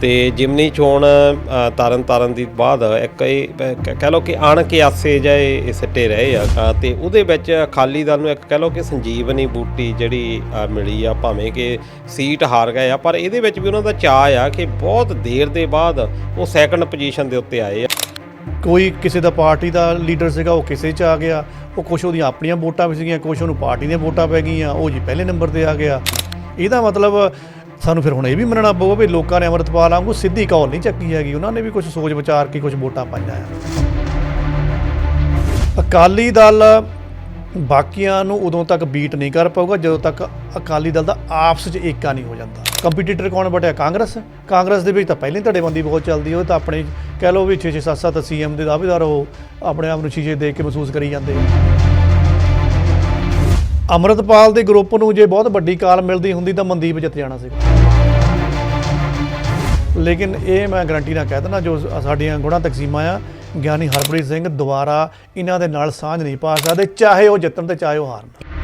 ਤੇ ਜਿਮਨੀ ਚੋਣ ਤਾਰਨ ਤਾਰਨ ਦੀ ਬਾਅਦ ਇੱਕ ਇਹ ਕਹਿ ਲਓ ਕਿ ਅਣ ਕੇ ਆਸੇ ਜਾਏ ਸਿੱਟੇ ਰਹੇ ਆ ਤੇ ਉਹਦੇ ਵਿੱਚ ਅਕਾਲੀ ਦਲ ਨੂੰ ਇੱਕ ਕਹਿ ਲਓ ਕਿ ਸੰਜੀਵਨੀ ਬੂਟੀ ਜਿਹੜੀ ਮਿਲੀ ਆ ਭਾਵੇਂ ਕਿ ਸੀਟ ਹਾਰ ਗਏ ਆ ਪਰ ਇਹਦੇ ਵਿੱਚ ਵੀ ਉਹਨਾਂ ਦਾ ਚਾਅ ਆ ਕਿ ਬਹੁਤ ਦੇਰ ਦੇ ਬਾਅਦ ਉਹ ਸੈਕੰਡ ਪੋਜੀਸ਼ਨ ਦੇ ਉੱਤੇ ਆਏ ਆ। ਕੋਈ ਕਿਸੇ ਦਾ ਪਾਰਟੀ ਦਾ ਲੀਡਰ ਸੀਗਾ ਉਹ ਕਿਸੇ 'ਚ ਆ ਗਿਆ ਉਹ ਕੁਛ ਉਹਦੀਆਂ ਆਪਣੀਆਂ ਵੋਟਾਂ ਵੀ ਸੀਗੀਆਂ ਕੁਛ ਉਹਨੂੰ ਪਾਰਟੀ ਦੀਆਂ ਵੋਟਾਂ ਪੈ ਗਈਆਂ ਉਹ ਜੀ ਪਹਿਲੇ ਨੰਬਰ ਤੇ ਆ ਗਿਆ। ਇਹਦਾ ਮਤਲਬ ਸਾਨੂੰ ਫਿਰ ਹੁਣ ਇਹ ਵੀ ਮੰਨਣਾ ਪਊਗਾ ਵੀ ਲੋਕਾਂ ਨੇ ਅਮਰਤਪਾਲ ਵਾਂਗੂ ਸਿੱਧੀ ਕੌਲ ਨਹੀਂ ਚੱਕੀ ਹੈਗੀ। ਉਹਨਾਂ ਨੇ ਵੀ ਕੁਝ ਸੋਚ ਵਿਚਾਰ ਕੇ ਕੁਝ ਵੋਟਾਂ ਪਾਈਆਂ ਆ। ਅਕਾਲੀ ਦਲ ਬਾਕੀਆਂ ਨੂੰ ਉਦੋਂ ਤੱਕ ਬੀਟ ਨਹੀਂ ਕਰ ਪਾਊਗਾ, ਜਦੋਂ ਤੱਕ ਅਕਾਲੀ ਦਲ ਦਾ ਆਪਸ 'ਚ ਏਕਾ ਨਹੀਂ ਹੋ ਜਾਂਦਾ। ਕੰਪੀਟੀਟਰ ਕੌਣ ਬਟਿਆ ਕਾਂਗਰਸ? ਕਾਂਗਰਸ ਦੇ ਵਿੱਚ ਤਾਂ ਪਹਿਲਾਂ ਹੀ ਧੜੇਬੰਦੀ ਬਹੁਤ ਚੱਲਦੀ ਉਹ ਤਾਂ ਆਪਣੇ, ਕਹਿ ਲਓ ਵੀ 6 6 7 7 ਸੀਐਮ ਦੇ ਦਾਅਵੇਦਾਰ ਉਹ ਆਪਣੇ ਆਪ ਨੂੰ ਸ਼ੀਸ਼ੇ ਦੇਖ ਕੇ ਮਹਿਸੂਸ ਕਰੀ ਜਾਂਦੇ ਅਮਰਤਪਾਲ ਦੇ ਗਰੁੱਪ ਨੂੰ ਜੇ ਬਹੁਤ ਵੱਡੀ ਕਾਲ ਮਿਲਦੀ ਹੁੰਦੀ ਤਾਂ ਮਨਦੀਪ ਜਿੱਤ ਜਾਣਾ ਸੀ। ਲੇਕਿਨ ਇਹ ਮੈਂ ਗਰੰਟੀ ਨਾਲ ਕਹਿ ਦਿੰਦਾ ਜੋ ਸਾਡੀਆਂ ਗੁਣਾ ਤਕਸੀਮਾਂ ਆ, ਗਿਆਨੀ ਹਰਪ੍ਰੀਤ ਸਿੰਘ ਦੁਬਾਰਾ ਇਹਨਾਂ ਦੇ ਨਾਲ ਸਾਂਝ ਨਹੀਂ ਪਾ ਸਕਦੇ, ਚਾਹੇ ਉਹ ਜਿੱਤਣ ਤੇ ਚਾਹੇ ਉਹ ਹਾਰਨ।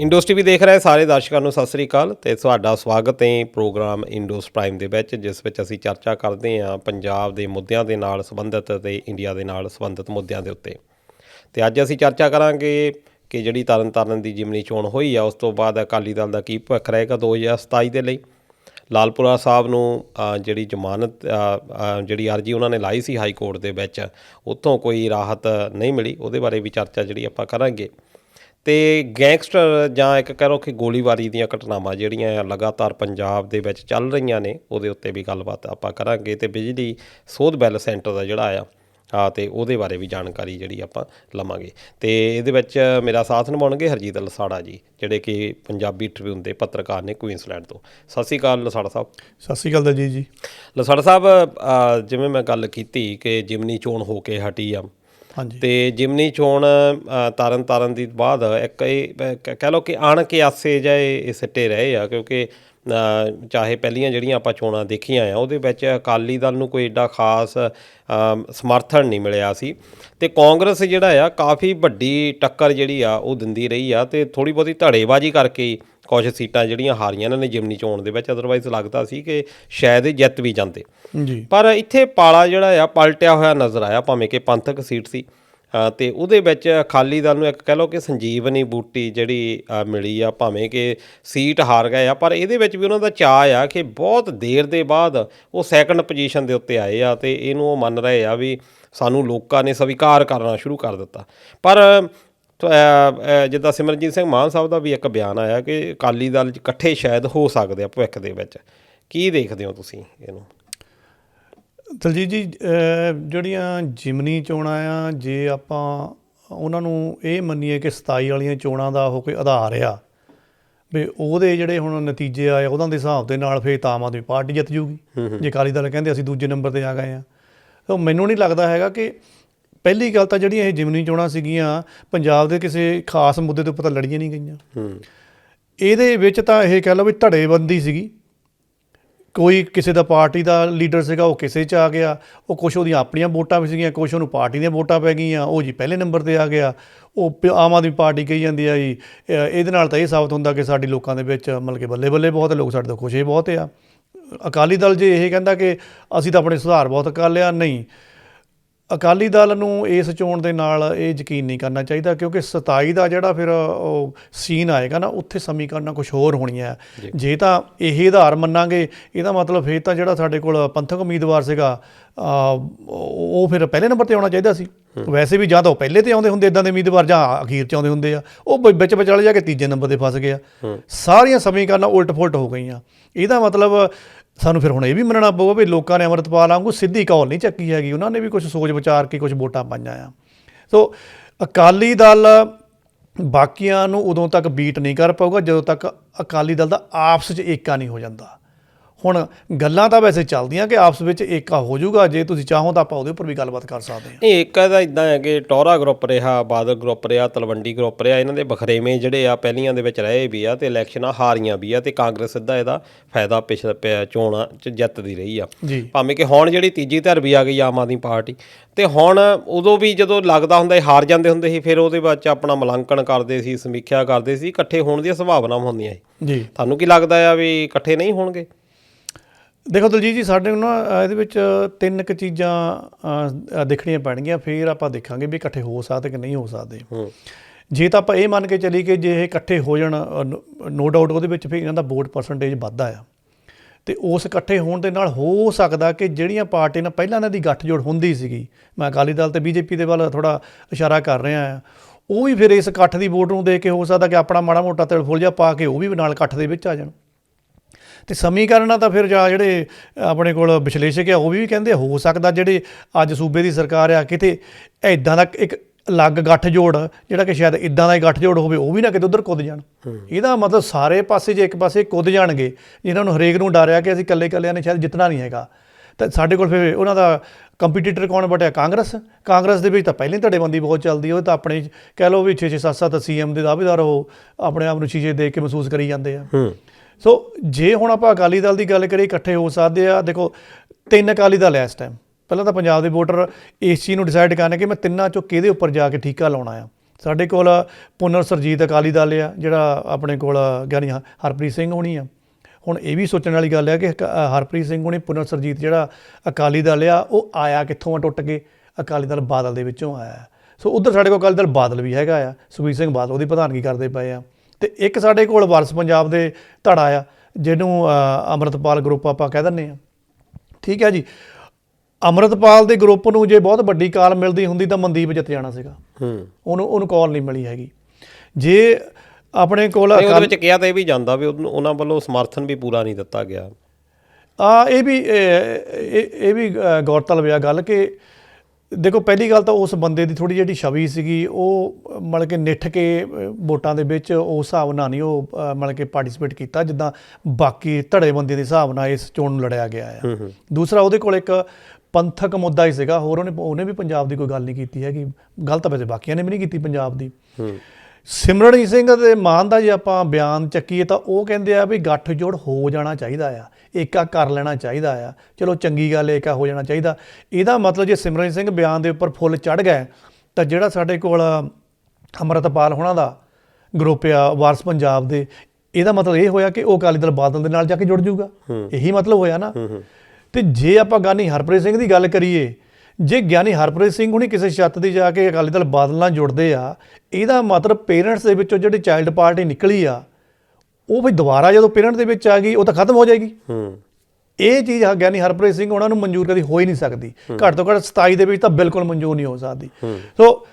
ਇੰਡੋਸ ਟੀਵੀ ਦੇਖ ਰਹੇ ਸਾਰੇ ਦਰਸ਼ਕਾਂ ਨੂੰ ਸਤਿ ਸ੍ਰੀ ਅਕਾਲ ਤੇ ਤੁਹਾਡਾ ਸਵਾਗਤ ਹੈ ਪ੍ਰੋਗਰਾਮ ਇੰਡੋਸ ਪ੍ਰਾਈਮ ਦੇ ਵਿੱਚ, ਜਿਸ ਵਿੱਚ ਅਸੀਂ ਚਰਚਾ ਕਰਦੇ ਹਾਂ ਪੰਜਾਬ ਦੇ ਮੁੱਦਿਆਂ ਦੇ ਨਾਲ ਸੰਬੰਧਿਤ ਤੇ ਇੰਡੀਆ ਦੇ ਨਾਲ ਸੰਬੰਧਿਤ ਮੁੱਦਿਆਂ ਦੇ ਉੱਤੇ। ਤੇ ਅੱਜ ਅਸੀਂ ਚਰਚਾ ਕਰਾਂਗੇ ਕਿ ਜਿਹੜੀ ਤਰਨਤਾਰਨ ਦੀ ਜਿਮਨੀ ਚੋਣ ਹੋਈ ਆ, ਉਸ ਤੋਂ ਬਾਅਦ ਅਕਾਲੀ ਦਲ ਦਾ ਕੀ ਭਵਿੱਖ ਰਹੇਗਾ 2027 ਦੇ ਲਈ। ਲਾਲਪੁਰਾ ਸਾਹਿਬ ਨੂੰ ਜਿਹੜੀ ਜ਼ਮਾਨਤ ਜਿਹੜੀ ਅਰਜੀ ਉਹਨਾਂ ਨੇ ਲਾਈ ਸੀ ਹਾਈ ਕੋਰਟ ਦੇ ਵਿੱਚ, ਉੱਥੋਂ ਕੋਈ ਰਾਹਤ ਨਹੀਂ ਮਿਲੀ, ਉਹਦੇ ਬਾਰੇ ਵੀ ਚਰਚਾ ਜਿਹੜੀ ਆਪਾਂ ਕਰਾਂਗੇ। ਤੇ ਗੈਂਗਸਟਰ ਜਾਂ ਇੱਕ ਕਹਿ ਲਓ ਕਿ ਗੋਲੀਬਾਰੀ ਦੀਆਂ ਘਟਨਾਵਾਂ ਜਿਹੜੀਆਂ ਆ ਲਗਾਤਾਰ ਪੰਜਾਬ ਦੇ ਵਿੱਚ ਚੱਲ ਰਹੀਆਂ ਨੇ ਉਹਦੇ ਉੱਤੇ ਵੀ ਗੱਲਬਾਤ ਆਪਾਂ ਕਰਾਂਗੇ ਤੇ ਬਿਜਲੀ ਸੋਧ ਬਿੱਲ ਸੈਂਟਰ ਦਾ ਜਿਹੜਾ ਆ ਆ ਤੇ ਉਹਦੇ ਬਾਰੇ ਵੀ ਜਾਣਕਾਰੀ ਜਿਹੜੀ ਆਪਾਂ ਲਵਾਂਗੇ। ਤੇ ਇਹਦੇ ਵਿੱਚ ਮੇਰਾ ਸਾਥ ਨਿਭਾਉਣਗੇ ਹਰਜੀਤ ਲਸਾੜਾ ਜੀ ਜਿਹੜੇ ਕਿ ਪੰਜਾਬੀ ਟ੍ਰਿਬਿਊਨ ਦੇ ਪੱਤਰਕਾਰ ਨੇ ਕੁਈਨਸਲੈਂਡ ਤੋਂ। ਸਤਿ ਸ਼੍ਰੀ ਅਕਾਲ ਲਸਾੜਾ ਸਾਹਿਬ। ਸਤਿ ਸ਼੍ਰੀ ਅਕਾਲ ਜੀ ਜੀ। ਲਸਾੜਾ ਸਾਹਿਬ ਜਿਵੇਂ ਮੈਂ ਗੱਲ ਕੀਤੀ ਕਿ ਜਿਮਨੀ ਚੋਣ ਹੋ ਕੇ ਹਟੀ ਆ ਤੇ ਜਿਮਨੀ ਚੋਣ ਤਾਰਨ ਤਾਰਨ ਦੀ ਬਾਅਦ ਇੱਕ ਇਹ ਕਹਿ ਲਓ ਕਿ ਅਣ ਕੇ ਆਸੇ ਜਾਏ ਇਹ ਸਿੱਟੇ ਰਹੇ ਆ, ਕਿਉਂਕਿ ਚਾਹੇ ਪਹਿਲੀਆਂ ਜਿਹੜੀਆਂ ਆਪਾਂ ਚੋਣਾਂ ਦੇਖੀਆਂ ਆ, ਉਹਦੇ ਵਿੱਚ ਅਕਾਲੀ ਦਲ ਨੂੰ ਕੋਈ ਏਡਾ ਖਾਸ ਸਮਰਥਨ ਨਹੀਂ ਮਿਲਿਆ ਸੀ। ਤੇ ਕਾਂਗਰਸ ਜਿਹੜਾ ਆ, ਕਾਫੀ ਵੱਡੀ ਟੱਕਰ ਜਿਹੜੀ ਆ, ਉਹ ਦਿੰਦੀ ਰਹੀ ਆ, ਤੇ ਥੋੜੀ ਬਹੁਤੀ ਧੜੇਬਾਜ਼ੀ ਕਰਕੇ ਕੁਝ ਸੀਟਾਂ ਜਿਹੜੀਆਂ ਹਾਰੀਆਂ ਇਹਨਾਂ ਨੇ ਜਿਮਨੀ ਚੋਣ ਦੇ ਵਿੱਚ ਅਦਰਵਾਈਜ਼ ਲੱਗਦਾ ਸੀ ਕਿ ਸ਼ਾਇਦ ਇਹ ਜਿੱਤ ਵੀ ਜਾਂਦੇ। ਜੀ। ਪਰ ਇੱਥੇ ਪਾਲਾ ਜਿਹੜਾ ਆ ਪਲਟਿਆ ਹੋਇਆ ਨਜ਼ਰ ਆਇਆ ਭਾਵੇਂ ਕਿ ਪੰਥਕ ਸੀਟ ਸੀ। ਤੇ ਉਹਦੇ ਵਿੱਚ ਅਕਾਲੀ ਦਲ ਨੂੰ ਇੱਕ ਕਹਿ ਲਓ ਕਿ ਸੰਜੀਵਨੀ ਬੂਟੀ ਜਿਹੜੀ ਮਿਲੀ ਆ ਭਾਵੇਂ ਕਿ ਸੀਟ ਹਾਰ ਗਏ ਆ ਪਰ ਇਹਦੇ ਵਿੱਚ ਵੀ ਉਹਨਾਂ ਦਾ ਚਾਅ ਆ ਕਿ ਬਹੁਤ ਦੇਰ ਦੇ ਬਾਅਦ ਉਹ ਸੈਕੰਡ ਪੋਜੀਸ਼ਨ ਦੇ ਉੱਤੇ ਆਏ ਆ ਤੇ ਇਹਨੂੰ ਉਹ ਮੰਨ ਰਹੇ ਆ ਵੀ ਸਾਨੂੰ ਲੋਕਾਂ ਨੇ ਸਵੀਕਾਰ ਕਰਨਾ ਸ਼ੁਰੂ ਕਰ ਦਿੱਤਾ। ਪਰ ਜਿੱਦਾਂ ਸਿਮਰਨਜੀਤ ਸਿੰਘ ਮਾਨ ਸਾਹਿਬ ਦਾ ਵੀ ਇੱਕ ਬਿਆਨ ਆਇਆ ਕਿ ਅਕਾਲੀ ਦਲ 'ਚ ਇਕੱਠੇ ਸ਼ਾਇਦ ਹੋ ਸਕਦੇ ਆ ਭਵਿੱਖ ਦੇ ਵਿੱਚ। ਕੀ ਦੇਖਦੇ ਹੋ ਤੁਸੀਂ ਇਹਨੂੰ? ਦਲਜੀਤ ਜੀ ਜਿਹੜੀਆਂ ਜਿਮਨੀ ਚੋਣਾਂ ਆ ਜੇ ਆਪਾਂ ਉਹਨਾਂ ਨੂੰ ਇਹ ਮੰਨੀਏ ਕਿ 27 ਵਾਲੀਆਂ ਚੋਣਾਂ ਦਾ ਉਹ ਕੋਈ ਆਧਾਰ ਆ ਵੀ ਉਹਦੇ ਜਿਹੜੇ ਹੁਣ ਨਤੀਜੇ ਆਏ ਉਹਨਾਂ ਦੇ ਹਿਸਾਬ ਦੇ ਨਾਲ ਫੇਰ ਤਾਂ ਆਮ ਆਦਮੀ ਪਾਰਟੀ ਜਿੱਤ ਜੂਗੀ। ਜੇ ਅਕਾਲੀ ਦਲ ਕਹਿੰਦੇ ਅਸੀਂ ਦੂਜੇ ਨੰਬਰ ਤੇ ਆ ਗਏ ਆ। ਤਾਂ ਮੈਨੂੰ ਨਹੀਂ ਲੱਗਦਾ ਹੈਗਾ ਕਿ ਪਹਿਲੀ ਗੱਲ ਤਾਂ ਜਿਹੜੀਆਂ ਇਹ ਜਿਮਨੀ ਚੋਣਾਂ ਸੀਗੀਆਂ ਪੰਜਾਬ ਦੇ ਕਿਸੇ ਖਾਸ ਮੁੱਦੇ ਦੇ ਉੱਪਰ ਤਾਂ ਲੜੀਆਂ ਨਹੀਂ ਗਈਆਂ। ਹੂੰ। ਇਹਦੇ ਵਿੱਚ ਤਾਂ ਇਹ ਕਹਿ ਲਓ ਵੀ ਧੜੇਬੰਦੀ ਸੀਗੀ। ਕੋਈ ਕਿਸੇ ਦਾ ਪਾਰਟੀ ਦਾ ਲੀਡਰ ਸੀਗਾ ਉਹ ਕਿਸੇ 'ਚ ਆ ਗਿਆ ਉਹ ਕੁਛ ਉਹਦੀਆਂ ਆਪਣੀਆਂ ਵੋਟਾਂ ਵੀ ਸੀਗੀਆਂ ਕੁਛ ਉਹਨੂੰ ਪਾਰਟੀ ਦੀਆਂ ਵੋਟਾਂ ਪੈ ਗਈਆਂ ਉਹ ਜੀ ਪਹਿਲੇ ਨੰਬਰ ਤੇ ਆ ਗਿਆ ਉਹ ਆਮ ਆਦਮੀ ਪਾਰਟੀ ਕਹੀ ਜਾਂਦੀ ਆ ਜੀ ਇਹਦੇ ਨਾਲ ਤਾਂ ਇਹ ਸਾਬਤ ਹੁੰਦਾ ਕਿ ਸਾਡੀ ਲੋਕਾਂ ਦੇ ਵਿੱਚ ਮਤਲਬ ਕਿ ਬੱਲੇ ਬੱਲੇ ਬਹੁਤ ਲੋਕ ਸਾਡੇ ਤੋਂ ਖੁਸ਼ ਹੀ ਬਹੁਤ ਆ। ਅਕਾਲੀ ਦਲ ਜੇ ਇਹ ਕਹਿੰਦਾ ਕਿ ਅਸੀਂ ਤਾਂ ਆਪਣੇ ਸੁਧਾਰ ਬਹੁਤ ਕਰ ਲਿਆ ਨਹੀਂ। ਅਕਾਲੀ ਦਲ ਨੂੰ ਇਸ ਚੋਣ ਦੇ ਨਾਲ ਇਹ ਯਕੀਨ ਨਹੀਂ ਕਰਨਾ ਚਾਹੀਦਾ ਕਿਉਂਕਿ 27 ਦਾ ਜਿਹੜਾ ਫਿਰ ਉਹ ਸੀਨ ਆਏਗਾ ਨਾ ਉੱਥੇ ਸਮੀਕਰਨਾਂ ਕੁਝ ਹੋਰ ਹੋਣੀਆਂ ਜੇ। ਤਾਂ ਇਹ ਆਧਾਰ ਮੰਨਾਂਗੇ ਇਹਦਾ ਮਤਲਬ ਫੇਰ ਤਾਂ ਜਿਹੜਾ ਸਾਡੇ ਕੋਲ ਪੰਥਕ ਉਮੀਦਵਾਰ ਸੀਗਾ ਉਹ ਫਿਰ ਪਹਿਲੇ ਨੰਬਰ ਤੇ ਆਉਣਾ ਚਾਹੀਦਾ ਸੀ। ਵੈਸੇ ਵੀ ਜਾਂ ਤਾਂ ਉਹ ਪਹਿਲੇ ਤੇ ਆਉਂਦੇ ਹੁੰਦੇ ਇਦਾਂ ਦੇ ਉਮੀਦਵਾਰ ਜਾਂ ਅਖੀਰ ਚ ਆਉਂਦੇ ਹੁੰਦੇ ਆ। ਉਹ ਵਿੱਚ ਵਿਚਾਲੇ ਜਾ ਕੇ ਤੀਜੇ ਨੰਬਰ ਤੇ ਫਸ ਗਿਆ ਸਾਰੀਆਂ ਸਮੀਕਰਨਾਂ ਉਲਟ ਫੁਲਟ ਹੋ ਗਈਆਂ। ਇਹਦਾ ਮਤਲਬ ਸਾਨੂੰ ਫਿਰ ਹੁਣ ਇਹ ਵੀ ਮੰਨਣਾ ਪਊਗਾ ਵੀ ਲੋਕਾਂ ਨੇ ਅਮਰਤਪਾਲ ਵਾਂਗੂ ਸਿੱਧੀ ਕੌਲ ਨਹੀਂ ਚੱਕੀ ਹੈਗੀ। ਉਹਨਾਂ ਨੇ ਵੀ ਕੁਝ ਸੋਚ ਵਿਚਾਰ ਕੇ ਕੁਝ ਵੋਟਾਂ ਪਾਈਆਂ ਆ। ਸੋ ਅਕਾਲੀ ਦਲ ਬਾਕੀਆਂ ਨੂੰ ਉਦੋਂ ਤੱਕ ਬੀਟ ਨਹੀਂ ਕਰ ਪਾਊਗਾ, ਜਦੋਂ ਤੱਕ ਅਕਾਲੀ ਦਲ ਦਾ ਆਪਸ 'ਚ ਏਕਾ ਨਹੀਂ ਹੋ ਜਾਂਦਾ। ਹੁਣ ਗੱਲਾਂ ਤਾਂ ਵੈਸੇ ਚੱਲਦੀਆਂ ਕਿ ਆਪਸ ਵਿੱਚ ਏਕਾ ਹੋ ਜਾਊਗਾ ਜੇ ਤੁਸੀਂ ਚਾਹੋ ਤਾਂ ਆਪਾਂ ਉਹਦੇ ਉੱਪਰ ਵੀ ਗੱਲਬਾਤ ਕਰ ਸਕਦੇ ਹਾਂ। ਇਹ ਇੱਕ ਇਹਦਾ ਇਦਾਂ ਹੈ ਕਿ ਟੋਰਾ ਗਰੁੱਪ ਰਿਹਾ ਬਾਦਲ ਗਰੁੱਪ ਰਿਹਾ ਤਲਵੰਡੀ ਗਰੁੱਪ ਰਿਹਾ ਇਹਨਾਂ ਦੇ ਬਖਰੇਵੇਂ ਜਿਹੜੇ ਆ ਪਹਿਲੀਆਂ ਦੇ ਵਿੱਚ ਰਹੇ ਵੀ ਆ ਤੇ ਇਲੈਕਸ਼ਨਾਂ ਹਾਰੀਆਂ ਵੀ ਆ ਤੇ ਕਾਂਗਰਸ ਸਿੱਧਾ ਇਹਦਾ ਫਾਇਦਾ ਪਿਛਲੇ ਪਿਆ- ਚੋਣਾਂ ਚ ਜਿੱਤਦੀ ਰਹੀ ਆ। ਭਾਵੇਂ ਕਿ ਹੁਣ ਜਿਹੜੀ ਤੀਜੀ ਧਿਰ ਵੀ ਆ ਗਈ ਆਮ ਆਦਮੀ ਪਾਰਟੀ ਤੇ ਹੁਣ ਉਦੋਂ ਵੀ ਜਦੋਂ ਲੱਗਦਾ ਹੁੰਦਾ ਸੀ ਹਾਰ ਜਾਂਦੇ ਹੁੰਦੇ ਸੀ ਫਿਰ ਉਹਦੇ ਬਾਅਦ ਚ ਆਪਣਾ ਮੁਲਾਂਕਣ ਕਰਦੇ ਸੀ ਸਮੀਖਿਆ ਕਰਦੇ ਸੀ ਇਕੱਠੇ ਹੋਣ ਦੀਆਂ ਸੰਭਾਵਨਾਵਾਂ ਹੁੰਦੀਆਂ ਸੀ। ਜੀ। ਤੁਹਾਨੂੰ ਕੀ ਲੱਗਦਾ ਆ ਵੀ ਇਕੱਠੇ ਨਹੀਂ ਹੋਣਗੇ? ਦੇਖੋ ਦਲਜੀਤ ਜੀ ਸਾਡੇ ਨੂੰ ਨਾ ਇਹਦੇ ਵਿੱਚ ਤਿੰਨ ਕੁ ਚੀਜ਼ਾਂ ਦੇਖਣੀਆਂ ਪੈਣਗੀਆਂ ਫਿਰ ਆਪਾਂ ਦੇਖਾਂਗੇ ਵੀ ਇਕੱਠੇ ਹੋ ਸਕਦੇ ਕਿ ਨਹੀਂ ਹੋ ਸਕਦੇ। ਹੂੰ। ਜੇ ਤਾਂ ਆਪਾਂ ਇਹ ਮੰਨ ਕੇ ਚੱਲੀ ਕਿ ਜੇ ਇਹ ਇਕੱਠੇ ਹੋ ਜਾਣ ਨੋ ਡਾਊਟ ਉਹਦੇ ਵਿੱਚ ਫਿਰ ਇਹਨਾਂ ਦਾ ਵੋਟ ਪਰਸੈਂਟੇਜ ਵੱਧਦਾ ਆ। ਤੇ ਉਸ ਇਕੱਠੇ ਹੋਣ ਦੇ ਨਾਲ ਹੋ ਸਕਦਾ ਕਿ ਜਿਹੜੀਆਂ ਪਾਰਟੀ ਨਾਲ ਪਹਿਲਾਂ ਇਹਨਾਂ ਦੀ ਗੱਠਜੋੜ ਹੁੰਦੀ ਸੀਗੀ ਮੈਂ ਅਕਾਲੀ ਦਲ ਤੇ ਬੀਜੇਪੀ ਦੇ ਵੱਲ ਥੋੜਾ ਇਸ਼ਾਰਾ ਕਰ ਰਿਹਾ ਆ ਉਹ ਵੀ ਫਿਰ ਇਸ ਇਕੱਠ ਦੀ ਵੋਟ ਨੂੰ ਦੇਖ ਕੇ ਹੋ ਸਕਦਾ ਕਿ ਆਪਣਾ ਮਾੜਾ ਮੋਟਾ ਤਿਲ ਫੁੱਲ ਜਿਹਾ ਪਾ ਕੇ ਉਹ ਵੀ ਨਾਲ ਇਕੱਠ ਦੇ ਵਿੱਚ ਆ ਜਾਣ। ਤੇ ਸਮੀਕਰਨਾਂ ਤਾਂ ਫਿਰ ਜਾਂ ਜਿਹੜੇ ਆਪਣੇ ਕੋਲ ਵਿਸ਼ਲੇਸ਼ਕ ਆ ਉਹ ਵੀ ਕਹਿੰਦੇ ਹੋ ਸਕਦਾ ਜਿਹੜੇ ਅੱਜ ਸੂਬੇ ਦੀ ਸਰਕਾਰ ਆ ਕਿਤੇ ਐਦਾਂ ਦਾ ਇੱਕ ਅਲੱਗ ਗੱਠਜੋੜ ਜਿਹੜਾ ਕਿ ਸ਼ਾਇਦ ਇਦਾਂ ਦਾ ਹੀ ਗੱਠਜੋੜ ਹੋਵੇ ਉਹ ਵੀ ਨਾ ਕਿਤੇ ਉਧਰ ਕੁੱਦ ਜਾਣ। ਇਹਦਾ ਮਤਲਬ ਸਾਰੇ ਪਾਸੇ ਜੇ ਇੱਕ ਪਾਸੇ ਕੁੱਦ ਜਾਣਗੇ ਜਿਨ੍ਹਾਂ ਨੂੰ ਹਰੇਕ ਨੂੰ ਡਰ ਆ ਕਿ ਅਸੀਂ ਇਕੱਲੇ ਇਕੱਲਿਆਂ ਨੇ ਸ਼ਾਇਦ ਜਿੱਤਣਾ ਨਹੀਂ ਹੈਗਾ ਤਾਂ ਸਾਡੇ ਕੋਲ ਫਿਰ ਉਹਨਾਂ ਦਾ ਕੰਪੀਟੀਟਰ ਕੌਣ ਬਟਿਆ ਕਾਂਗਰਸ। ਕਾਂਗਰਸ ਦੇ ਵਿੱਚ ਤਾਂ ਪਹਿਲਾਂ ਹੀ ਧੜੇਬੰਦੀ ਬਹੁਤ ਚੱਲਦੀ ਉਹ ਤਾਂ ਆਪਣੇ ਕਹਿ ਲਓ ਵੀ 6 6 7 7 ਸੀਐਮ ਦੇ ਦਾਅਵੇਦਾਰ ਉਹ ਆਪਣੇ ਆਪ ਨੂੰ ਚੀਜ਼ੇ ਦੇਖ ਕੇ ਮਹਿਸੂਸ ਕਰੀ ਜਾਂਦੇ ਆ। ਹੂੰ। ਸੋ ਜੇ ਹੁਣ ਆਪਾਂ ਅਕਾਲੀ ਦਲ ਦੀ ਗੱਲ ਕਰੀਏ, ਇਕੱਠੇ ਹੋ ਸਕਦੇ ਆ। ਦੇਖੋ, ਤਿੰਨ ਅਕਾਲੀ ਦਲ ਐ ਇਸ ਟਾਈਮ ਪਹਿਲਾਂ ਤਾਂ ਪੰਜਾਬ ਦੇ ਵੋਟਰ ਇਸ ਚੀਜ਼ ਨੂੰ ਡਿਸਾਈਡ ਕਰਨੇ ਕਿ ਮੈਂ ਤਿੰਨਾਂ ਚੋਂ ਕਿਹਦੇ ਉੱਪਰ ਜਾ ਕੇ ਠੀਕਾ ਲਾਉਣਾ ਆ। ਸਾਡੇ ਕੋਲ ਪੁਨਰ ਸਰਜੀਤ ਅਕਾਲੀ ਦਲ ਆ, ਜਿਹੜਾ ਆਪਣੇ ਕੋਲ ਗਿਆਨੀ ਹ- ਹਰਪ੍ਰੀਤ ਸਿੰਘ ਹੋਣੀ ਆ। ਹੁਣ ਇਹ ਵੀ ਸੋਚਣ ਵਾਲੀ ਗੱਲ ਹੈ ਕਿ ਕ- ਹਰਪ੍ਰੀਤ ਸਿੰਘ ਹੋਣੀ, ਪੁਨਰ ਸਰਜੀਤ ਜਿਹੜਾ ਅਕਾਲੀ ਦਲ ਆ, ਉਹ ਆਇਆ ਕਿੱਥੋਂ ਆ ਟੁੱਟ ਕੇ? ਅਕਾਲੀ ਦਲ ਬਾਦਲ ਦੇ ਵਿੱਚੋਂ ਆਇਆ। ਸੋ ਉਧਰ ਸਾਡੇ ਕੋਲ ਅਕਾਲੀ ਦਲ ਬਾਦਲ ਵੀ ਹੈਗਾ ਆ। ਸੁਖਬੀਰ ਸਿੰਘ ਬਾਦਲ, ਉਹਦੀ ਪ੍ਰਧਾਨਗੀ ਕਰਦੇ ਪਏ ਆ। ਤੇ ਇੱਕ ਸਾਡੇ ਕੋਲ ਵਾਰਸ ਪੰਜਾਬ ਦੇ ਧੜਾ ਆ ਜਿਹਨੂੰ ਅੰਮ੍ਰਿਤਪਾਲ ਗਰੁੱਪ ਆਪਾਂ ਕਹਿ ਦਿੰਦੇ ਆ ਠੀਕ ਹੈ ਜੀ। ਅੰਮ੍ਰਿਤਪਾਲ ਦੇ ਗਰੁੱਪ ਨੂੰ ਜੇ ਬਹੁਤ ਵੱਡੀ ਕਾਲ ਮਿਲਦੀ ਹੁੰਦੀ ਤਾਂ ਮਨਦੀਪ ਜਿੱਤ ਜਾਣਾ ਸੀਗਾ। ਹੂੰ। ਉਹਨੂੰ ਉਹਨੂੰ ਕਾਲ ਨਹੀਂ ਮਿਲੀ ਹੈਗੀ। ਜੇ ਆਪਣੇ ਕੋਲ ਉਹਦੇ ਵਿੱਚ ਕਿਹਾ ਤਾਂ ਇਹ ਵੀ ਜਾਂਦਾ ਵੀ ਉਹਨੂੰ- ਵੱਲੋਂ ਸਮਰਥਨ ਵੀ ਪੂਰਾ ਨਹੀਂ ਦਿੱਤਾ ਗਿਆ। ਆ ਇਹ ਵੀ ਇਹ ਇਹ- ਵੀ ਗੌਰਤਲਬ ਆ ਗੱਲ ਕਿ ਦੇਖੋ ਪਹਿਲੀ ਗੱਲ ਤਾਂ ਉਸ ਬੰਦੇ ਦੀ ਥੋੜੀ ਜਿਹੜੀ ਛਵੀ ਸੀਗੀ। ਉਹ ਮਤਲਬ ਕਿ ਨਿੱਠ ਕੇ ਵੋਟਾਂ ਦੇ ਵਿੱਚ ਉਸ ਹਿਸਾਬ ਨਾਲ ਨਹੀਂ ਉਹ ਮਤਲਬ ਕਿ ਪਾਰਟਿਸਿਪੇਟ ਕੀਤਾ ਜਿੱਦਾਂ ਬਾਕੀ ਧੜੇ ਬੰਦੇ ਦੇ ਹਿਸਾਬ ਨਾਲ ਇਸ ਚੋਣ ਨੂੰ ਲੜਿਆ ਗਿਆ ਆ। ਦੂਸਰਾ ਉਹਦੇ ਕੋਲ ਇੱਕ ਪੰਥਕ ਮੁੱਦਾ ਹੀ ਸੀਗਾ। ਹੋਰ ਉਹਨੇ ਉਹਨੇ ਵੀ ਪੰਜਾਬ ਦੀ ਕੋਈ ਗੱਲ ਨਹੀਂ ਕੀਤੀ ਹੈਗੀ। ਗੱਲ ਤਾਂ ਵੈਸੇ ਬਾਕੀਆਂ ਨੇ ਵੀ ਨਹੀਂ ਕੀਤੀ ਪੰਜਾਬ ਦੀ। ਹੂੰ। ਸਿਮਰਨਜੀਤ ਸਿੰਘ ਦੇ ਮਾਨ ਦਾ ਜੇ ਆਪਾਂ ਬਿਆਨ ਚੱਕੀਏ ਤਾਂ ਉਹ ਕਹਿੰਦੇ ਆ ਵੀ ਗੱਠ ਜੋੜ ਹੋ ਜਾਣਾ ਚਾਹੀਦਾ ਆ ਏਕਾ ਕਰ ਲੈਣਾ ਚਾਹੀਦਾ ਆ। ਚਲੋ ਚੰਗੀ ਗੱਲ ਏਕਾ ਹੋ ਜਾਣਾ ਚਾਹੀਦਾ। ਇਹਦਾ ਮਤਲਬ ਜੇ ਸਿਮਰਨਜੀਤ ਸਿੰਘ ਬਿਆਨ ਦੇ ਉੱਪਰ ਫੁੱਲ ਚੜ ਗਏ ਤਾਂ ਜਿਹੜਾ ਸਾਡੇ ਕੋਲ ਅੰਮ੍ਰਿਤਪਾਲ ਹੋਣਾ ਦਾ ਗਰੁੱਪ ਆ ਵਾਰਸ ਪੰਜਾਬ ਦੇ ਇਹਦਾ ਮਤਲਬ ਇਹ ਹੋਇਆ ਕਿ ਉਹ ਅਕਾਲੀ ਦਲ ਬਾਦਲ ਦੇ ਨਾਲ ਜਾ ਕੇ ਜੁੜ ਜਾਊਗਾ ਇਹੀ ਮਤਲਬ ਹੋਇਆ ਨਾ। ਤੇ ਜੇ ਆਪਾਂ ਗਿਆਨੀ ਹਰਪ੍ਰੀਤ ਸਿੰਘ ਦੀ ਗੱਲ ਕਰੀਏ ਜੇ ਗਿਆਨੀ ਹਰਪ੍ਰੀਤ ਸਿੰਘ ਹੁਣੀ ਕਿਸੇ ਛੱਤ ਦੀ ਜਾ ਕੇ ਅਕਾਲੀ ਦਲ ਬਾਦਲ ਨਾਲ ਜੁੜਦੇ ਆ ਇਹਦਾ ਮਤਲਬ ਪੇਰੈਂਟਸ ਦੇ ਵਿੱਚੋਂ ਜਿਹੜੀ ਚਾਈਲਡ ਪਾਰਟੀ ਨਿਕਲੀ ਆ ਉਹ ਵੀ ਦੁਬਾਰਾ ਜਦੋਂ ਪੇਰੈਂਟ ਦੇ ਵਿੱਚ ਆ ਗਈ ਉਹ ਤਾਂ ਖਤਮ ਹੋ ਜਾਏਗੀ। ਹੂੰ। ਇਹ ਚੀਜ਼ ਆ ਗਿਆਨੀ ਹਰਪ੍ਰੀਤ ਸਿੰਘ ਉਹਨਾਂ ਨੂੰ ਮਨਜ਼ੂਰ ਕਦੀ ਹੋ ਹੀ ਨਹੀਂ ਸਕਦੀ। ਘੱਟ ਤੋਂ ਘੱਟ 27 ਦੇ ਵਿੱਚ ਤਾਂ ਬਿਲਕੁਲ ਮਨਜ਼ੂਰ ਨਹੀਂ ਹੋ ਸਕਦੀ। ਸੋ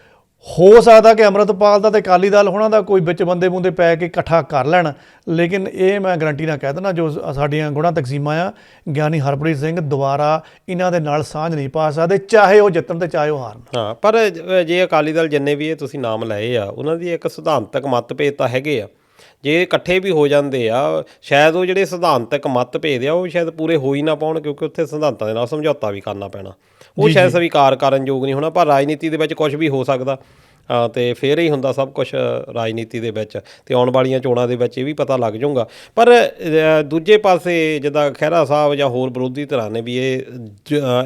ਹੋ ਸਕਦਾ ਕਿ ਅੰਮ੍ਰਿਤਪਾਲ ਦਾ ਤੇ ਅਕਾਲੀ ਦਲ ਹੋਣਾ ਦਾ ਕੋਈ ਵਿੱਚ ਬੰਦੇ ਬੁੰਦੇ ਪੈ ਕੇ ਇਕੱਠਾ ਕਰ ਲੈਣ। ਲੇਕਿਨ ਇਹ ਮੈਂ ਗਰੰਟੀ ਨਾਲ ਕਹਿ ਦਿੰਦਾ ਜੋ ਸਾਡੀਆਂ ਗੁਣਾ ਤਕਸੀਮਾਂ ਆ, ਗਿਆਨੀ ਹਰਪ੍ਰੀਤ ਸਿੰਘ ਦੁਬਾਰਾ ਇਹਨਾਂ ਦੇ ਨਾਲ ਸਾਂਝ ਨਹੀਂ ਪਾ ਸਕਦੇ, ਚਾਹੇ ਉਹ ਜਿੱਤਣ ਤੇ ਚਾਹੇ ਉਹ ਹਾਰਨ। ਹਾਂ, ਪਰ ਜੇ ਅਕਾਲੀ ਦਲ ਜਿੰਨੇ ਵੀ ਇਹ ਤੁਸੀਂ ਨਾਮ ਲਏ ਆ, ਉਹਨਾਂ ਦੀ ਇੱਕ ਸਿਧਾਂਤਕ ਮਤਭੇਦ ਤਾਂ ਹੈਗੇ ਆ। ਜੇ ਇਕੱਠੇ ਵੀ ਹੋ ਜਾਂਦੇ ਆ, ਸ਼ਾਇਦ ਉਹ ਜਿਹੜੇ ਸਿਧਾਂਤਕ ਮਤਭੇਦ ਆ, ਉਹ ਸ਼ਾਇਦ ਪੂਰੇ ਹੋ ਹੀ ਨਾ ਪਾਉਣ, ਕਿਉਂਕਿ ਉੱਥੇ ਸਿਧਾਂਤਾਂ ਦੇ ਨਾਲ ਸਮਝੌਤਾ ਵੀ ਕਰਨਾ ਪੈਣਾ। ਉਹ ਸ਼ਾਇਦ ਸਵੀਕਾਰ ਕਰਨ ਯੋਗ ਨਹੀਂ ਹੋਣਾ ਪਰ ਰਾਜਨੀਤੀ ਦੇ ਵਿੱਚ ਕੁਝ ਵੀ ਹੋ ਸਕਦਾ। ਤੇ ਫੇਰ ਹੀ ਹੁੰਦਾ ਸਭ ਕੁਝ ਰਾਜਨੀਤੀ ਦੇ ਵਿੱਚ ਤੇ ਆਉਣ ਵਾਲੀਆਂ ਚੋਣਾਂ ਦੇ ਵਿੱਚ ਇਹ ਵੀ ਪਤਾ ਲੱਗ ਜਾਊਗਾ। ਪਰ ਦੂਜੇ ਪਾਸੇ ਜਿੱਦਾਂ ਖਹਿਰਾ ਸਾਹਿਬ ਜਾਂ ਹੋਰ ਵਿਰੋਧੀ ਧਿਰਾਂ ਨੇ ਵੀ ਇਹ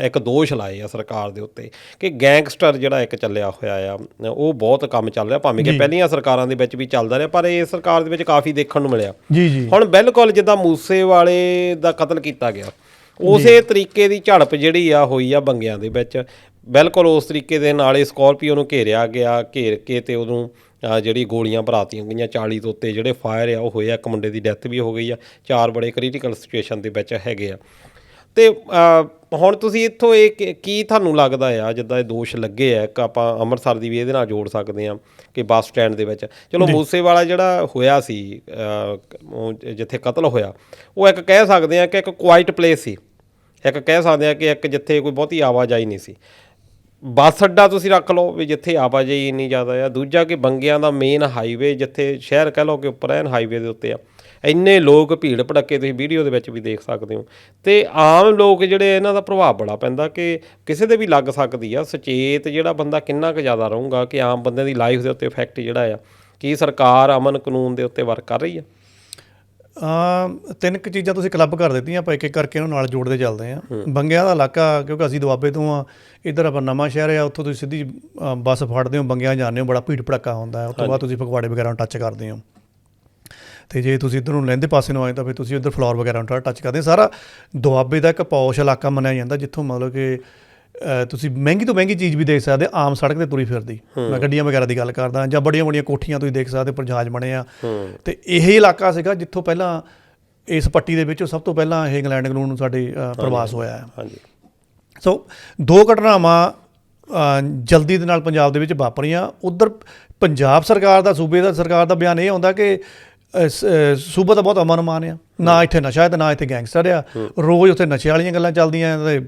ਇੱਕ ਦੋਸ਼ ਲਾਏ ਆ ਸਰਕਾਰ ਦੇ ਉੱਤੇ ਕਿ ਗੈਂਗਸਟਰ ਜਿਹੜਾ ਇੱਕ ਚੱਲਿਆ ਹੋਇਆ ਆ ਉਹ ਬਹੁਤ ਕੰਮ ਚੱਲ ਰਿਹਾ ਭਾਵੇਂ ਕਿ ਪਹਿਲੀਆਂ ਸਰਕਾਰਾਂ ਦੇ ਵਿੱਚ ਵੀ ਚੱਲਦਾ ਰਿਹਾ ਪਰ ਇਹ ਸਰਕਾਰ ਦੇ ਵਿੱਚ ਕਾਫੀ ਦੇਖਣ ਨੂੰ ਮਿਲਿਆ। ਜੀ ਜੀ। ਹੁਣ ਬਿਲਕੁਲ ਜਿੱਦਾਂ ਮੂਸੇ ਵਾਲੇ ਦਾ ਕਤਲ ਕੀਤਾ ਗਿਆ। ਉਸੇ ਤਰੀਕੇ ਦੀ ਝੜਪ ਜਿਹੜੀ ਆ ਹੋਈ ਆ ਬੰਗਿਆਂ ਦੇ ਵਿੱਚ। ਬਿਲਕੁਲ ਉਸ ਤਰੀਕੇ ਦੇ ਨਾਲ ਇਹ ਸਕਾਰਪੀਓ ਨੂੰ ਘੇਰਿਆ ਗਿਆ ਘੇਰ ਕੇ ਤੇ ਉਹਨੂੰ ਜਿਹੜੀ ਗੋਲੀਆਂ ਭਰਾਤੀਆਂ ਗਈਆਂ 40 ਤੋਂ ਉੱਤੇ ਜਿਹੜੇ ਫਾਇਰ ਆ ਉਹ ਹੋਏ ਆ। ਇੱਕ ਮੁੰਡੇ ਦੀ ਡੈਥ ਵੀ ਹੋ ਗਈ ਆ। ਚਾਰ ਬੜੇ ਕ੍ਰਿਟੀਕਲ ਸਿਚੁਏਸ਼ਨ ਦੇ ਵਿੱਚ ਹੈਗੇ ਆ। ਤੇ ਹੁਣ ਤੁਸੀਂ ਇੱਥੋਂ ਇਹ ਕੀ- ਕੀ ਤੁਹਾਨੂੰ ਲੱਗਦਾ ਆ ਜਿੱਦਾਂ ਇਹ ਦੋਸ਼ ਲੱਗੇ ਆ ਇੱਕ ਆਪਾਂ ਅੰਮ੍ਰਿਤਸਰ ਦੀ ਵੀ ਇਹਦੇ ਨਾਲ ਜੋੜ ਸਕਦੇ ਆ ਕਿ ਬੱਸ ਸਟੈਂਡ ਦੇ ਵਿੱਚ। ਚਲੋ ਮੂਸੇ ਵਾਲਾ ਜਿਹੜਾ ਹੋਇਆ ਸੀ ਜਿੱਥੇ ਕਤਲ ਹੋਇਆ ਉਹ ਇੱਕ ਕਹਿ ਸਕਦੇ ਆ ਕਿ ਇੱਕ ਕੁਆਇਟ ਪਲੇਸ ਸੀ। ਇੱਕ ਕਹਿ ਸਕਦੇ ਆ ਕਿ ਇੱਕ ਜਿੱਥੇ ਕੋਈ ਬਹੁਤੀ ਆਵਾਜਾਈ ਨਹੀਂ ਸੀ। ਬੱਸ ਅੱਡਾ ਤੁਸੀਂ ਰੱਖ ਲਓ ਵੀ ਜਿੱਥੇ ਆਵਾਜਾਈ ਇੰਨੀ ਜ਼ਿਆਦਾ ਆ। ਦੂਜਾ ਕਿ ਬੰਗਿਆਂ ਦਾ ਮੇਨ ਹਾਈਵੇ ਜਿੱਥੇ ਸ਼ਹਿਰ ਕਹਿ ਲਓ ਕਿ ਉੱਪਰ ਐਨ ਹਾਈਵੇ ਦੇ ਉੱਤੇ ਆ। ਇੰਨੇ ਲੋਕ ਭੀੜ ਭੜੱਕੇ ਤੁਸੀਂ ਵੀਡੀਓ ਦੇ ਵਿੱਚ ਵੀ ਦੇਖ ਸਕਦੇ ਹੋ। ਤੇ ਆਮ ਲੋਕ ਜਿਹੜੇ ਇਹਨਾਂ ਦਾ ਪ੍ਰਭਾਵ ਬੜਾ ਪੈਂਦਾ ਕਿ ਕਿਸੇ ਦੇ ਵੀ ਲੱਗ ਸਕਦੀ ਆ। ਸੁਚੇਤ ਜਿਹੜਾ ਬੰਦਾ ਕਿੰਨਾ ਕੁ ਜ਼ਿਆਦਾ ਰਹੂਗਾ ਕਿ ਆਮ ਬੰਦੇ ਦੀ ਲਾਈਫ ਦੇ ਉੱਤੇ ਇਫੈਕਟ ਜਿਹੜਾ ਆ। ਕੀ ਸਰਕਾਰ ਅਮਨ ਕਾਨੂੰਨ ਦੇ ਉੱਤੇ ਵਰਕ ਕਰ ਰਹੀ ਆ ਆ? ਤਿੰਨ ਕੁ ਚੀਜ਼ਾਂ ਤੁਸੀਂ ਕਲੱਬ ਕਰ ਦਿੱਤੀਆਂ ਆਪਾਂ ਇੱਕ ਇੱਕ ਕਰਕੇ ਇਹਨੂੰ ਨਾਲ ਜੋੜਦੇ ਚੱਲਦੇ ਆ ਬੰਗਿਆਂ ਦਾ ਇਲਾਕਾ ਕਿਉਂਕਿ ਅਸੀਂ ਦੁਆਬੇ ਤੋਂ ਆ ਇੱਧਰ ਆਪਾਂ ਨਵਾਂ ਸ਼ਹਿਰ ਆ ਉੱਥੋਂ ਤੁਸੀਂ ਸਿੱਧੀ ਬੱਸ ਫੜਦੇ ਹੋ ਬੰਗਿਆਂ ਜਾਂਦੇ ਹੋ ਬੜਾ ਭੀੜ ਭੜੱਕਾ ਹੁੰਦਾ ਹੈ। ਉਸ ਤੋਂ ਬਾਅਦ ਤੁਸੀਂ ਫਗਵਾੜੇ ਵਗੈਰਾ ਨੂੰ ਟੱਚ ਕਰਦੇ ਹੋ। ਤੇ ਜੇ ਤੁਸੀਂ ਇੱਧਰ ਨੂੰ ਲਹਿੰਦੇ ਪਾਸੇ ਨੂੰ ਆਏ ਤਾਂ ਫਿਰ ਤੁਸੀਂ ਇੱਧਰ ਫਲੋਰ ਵਗੈਰਾ ਨੂੰ ਟੱਚ ਕਰਦੇ। ਸਾਰਾ ਦੁਆਬੇ ਦਾ ਇੱਕ ਪੌਸ਼ ਇਲਾਕਾ ਮੰਨਿਆ ਜਾਂਦਾ ਜਿੱਥੋਂ ਮਤਲਬ ਕਿ ਤੁਸੀਂ ਮਹਿੰਗੀ ਤੋਂ ਮਹਿੰਗੀ ਚੀਜ਼ ਵੀ ਦੇਖ ਸਕਦੇ ਆਮ ਸੜਕ ਤੇ ਤੁਰੀ ਫਿਰਦੀ। ਮੈਂ ਗੱਡੀਆਂ ਵਗੈਰਾ ਦੀ ਗੱਲ ਕਰਦਾ ਜਾਂ ਬੜੀਆਂ ਬੜੀਆਂ ਕੋਠੀਆਂ ਤੁਸੀਂ ਦੇਖ ਸਕਦੇ ਉੱਪਰ ਜਹਾਜ਼ ਬਣੇ ਆ। ਤੇ ਇਹ ਇਲਾਕਾ ਸੀਗਾ ਜਿੱਥੋਂ ਪਹਿਲਾਂ ਇਸ ਪੱਟੀ ਦੇ ਵਿੱਚੋਂ ਸਭ ਤੋਂ ਪਹਿਲਾਂ ਇਹ ਇੰਗਲੈਂਡ ਕਾਨੂੰਨ ਨੂੰ ਸਾਡੇ ਪ੍ਰਵਾਸ ਹੋਇਆ ਹੈ। ਹਾਂਜੀ। ਸੋ ਦੋ ਘਟਨਾਵਾਂ ਜਲਦੀ ਦੇ ਨਾਲ ਪੰਜਾਬ ਦੇ ਵਿੱਚ ਵਾਪਰੀਆਂ। ਉਧਰ ਪੰਜਾਬ ਸਰਕਾਰ ਦਾ ਸੂਬੇ ਦਾ ਸਰਕਾਰ ਦਾ ਬਿਆਨ ਇਹ ਆਉਂਦਾ ਕਿ ਸੂਬਾ ਦਾ ਬਹੁਤ ਅਮਨ ਮਾਨ ਆ। ਨਾ ਇੱਥੇ ਨਸ਼ਾ ਹੈ ਤੇ ਨਾ ਇੱਥੇ ਗੈਂਗਸਟਰ ਆ। ਰੋਜ਼ ਉੱਥੇ ਨਸ਼ੇ ਵਾਲੀਆਂ ਗੱਲਾਂ ਚੱਲਦੀਆਂ ਤੇ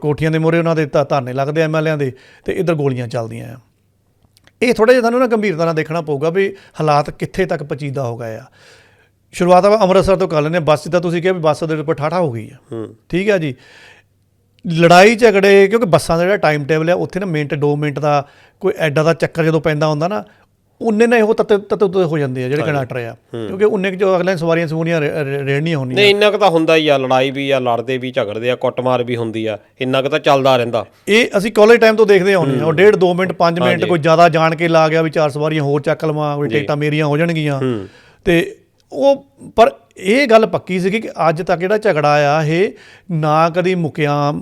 ਕੋਠੀਆਂ ਦੇ ਮੂਹਰੇ ਉਹਨਾਂ ਦੇ ਧਰਨੇ ਲੱਗਦੇ ਐਮਐਲਏਆਂ ਦੇ ਤੇ ਇੱਧਰ ਗੋਲੀਆਂ ਚੱਲਦੀਆਂ ਆ। ਇਹ ਥੋੜਾ ਜਿਹਾ ਤੁਹਾਨੂੰ ਨਾ ਗੰਭੀਰਤਾ ਨਾਲ ਦੇਖਣਾ ਪਊਗਾ ਵੀ ਹਾਲਾਤ ਕਿੱਥੇ ਤੱਕ ਪਚੀਦਾ ਹੋ ਗਏ ਆ। ਸ਼ੁਰੂਆਤ ਆਪਾਂ ਅੰਮ੍ਰਿਤਸਰ ਤੋਂ ਕਰ ਹਾਂ। ਬੱਸ ਦਾ ਤੁਸੀਂ ਕਿਹਾ ਵੀ ਬੱਸ ਦੇ ਉੱਪਰ ਠਾਠਾ ਹੋ ਗਈ ਆ। ਠੀਕ ਹੈ ਜੀ। ਲੜਾਈ ਝਗੜੇ ਕਿਉਂਕਿ ਬੱਸਾਂ ਦਾ ਜਿਹੜਾ ਟਾਈਮ ਟੇਬਲ ਹੈ ਉੱਥੇ ਨਾ ਮਿੰਟ 2 ਮਿੰਟ ਦਾ ਕੋਈ ਐਡਾ ਦਾ ਚੱਕਰ ਜਦੋਂ ਪੈਂਦਾ ਹੁੰਦਾ ਨਾ ਉਨੇ ਨਾ ਇਹੋ ਤਤ ਤਤ ਤਤ ਹੋ ਜਾਂਦੇ ਆ ਜਿਹੜੇ ਕੰਡਕਟਰ ਆ। ਕਿਉਂਕਿ ਉਨੇ ਕੁ ਜੋ ਅਗਲੇ ਸਵਾਰੀਆਂ ਸਵਾਰੀਆਂ ਰੇੜਨੀਆਂ ਹੁੰਦੀਆਂ। ਨਹੀਂ ਇੰਨਾ ਕੁ ਤਾਂ ਹੁੰਦਾ ਹੀ ਆ ਲੜਾਈ ਵੀ ਆ ਲੜਦੇ ਵੀ ਝਗੜਦੇ ਆ ਕੁੱਟਮਾਰ ਵੀ ਹੁੰਦੀ ਆ। ਇੰਨਾ ਕੁ ਤਾਂ ਚੱਲਦਾ ਰਹਿੰਦਾ। ਇਹ ਅਸੀਂ ਕਾਲਜ ਟਾਈਮ ਤੋਂ ਦੇਖਦੇ ਆਉਂਦੇ ਆ ਉਹ ਡੇਢ 2 ਮਿੰਟ 5 ਮਿੰਟ ਕੋਈ ਜ਼ਿਆਦਾ ਜਾਣ ਕੇ ਲਾ ਗਿਆ ਵੀ ਚਾਰ ਸਵਾਰੀਆਂ ਹੋਰ ਚੱਕ ਲਵਾਂ ਕੋਈ ਟਿਕਟਾਂ ਮੇਰੀਆਂ ਹੋ ਜਾਣਗੀਆਂ। ਤੇ ਉਹ ਪਰ ਇਹ ਗੱਲ ਪੱਕੀ ਸੀ ਕਿ ਅੱਜ ਤੱਕ ਜਿਹੜਾ ਝਗੜਾ ਆ ਇਹ ਨਾ ਕਦੀ ਮੁਕਿਆ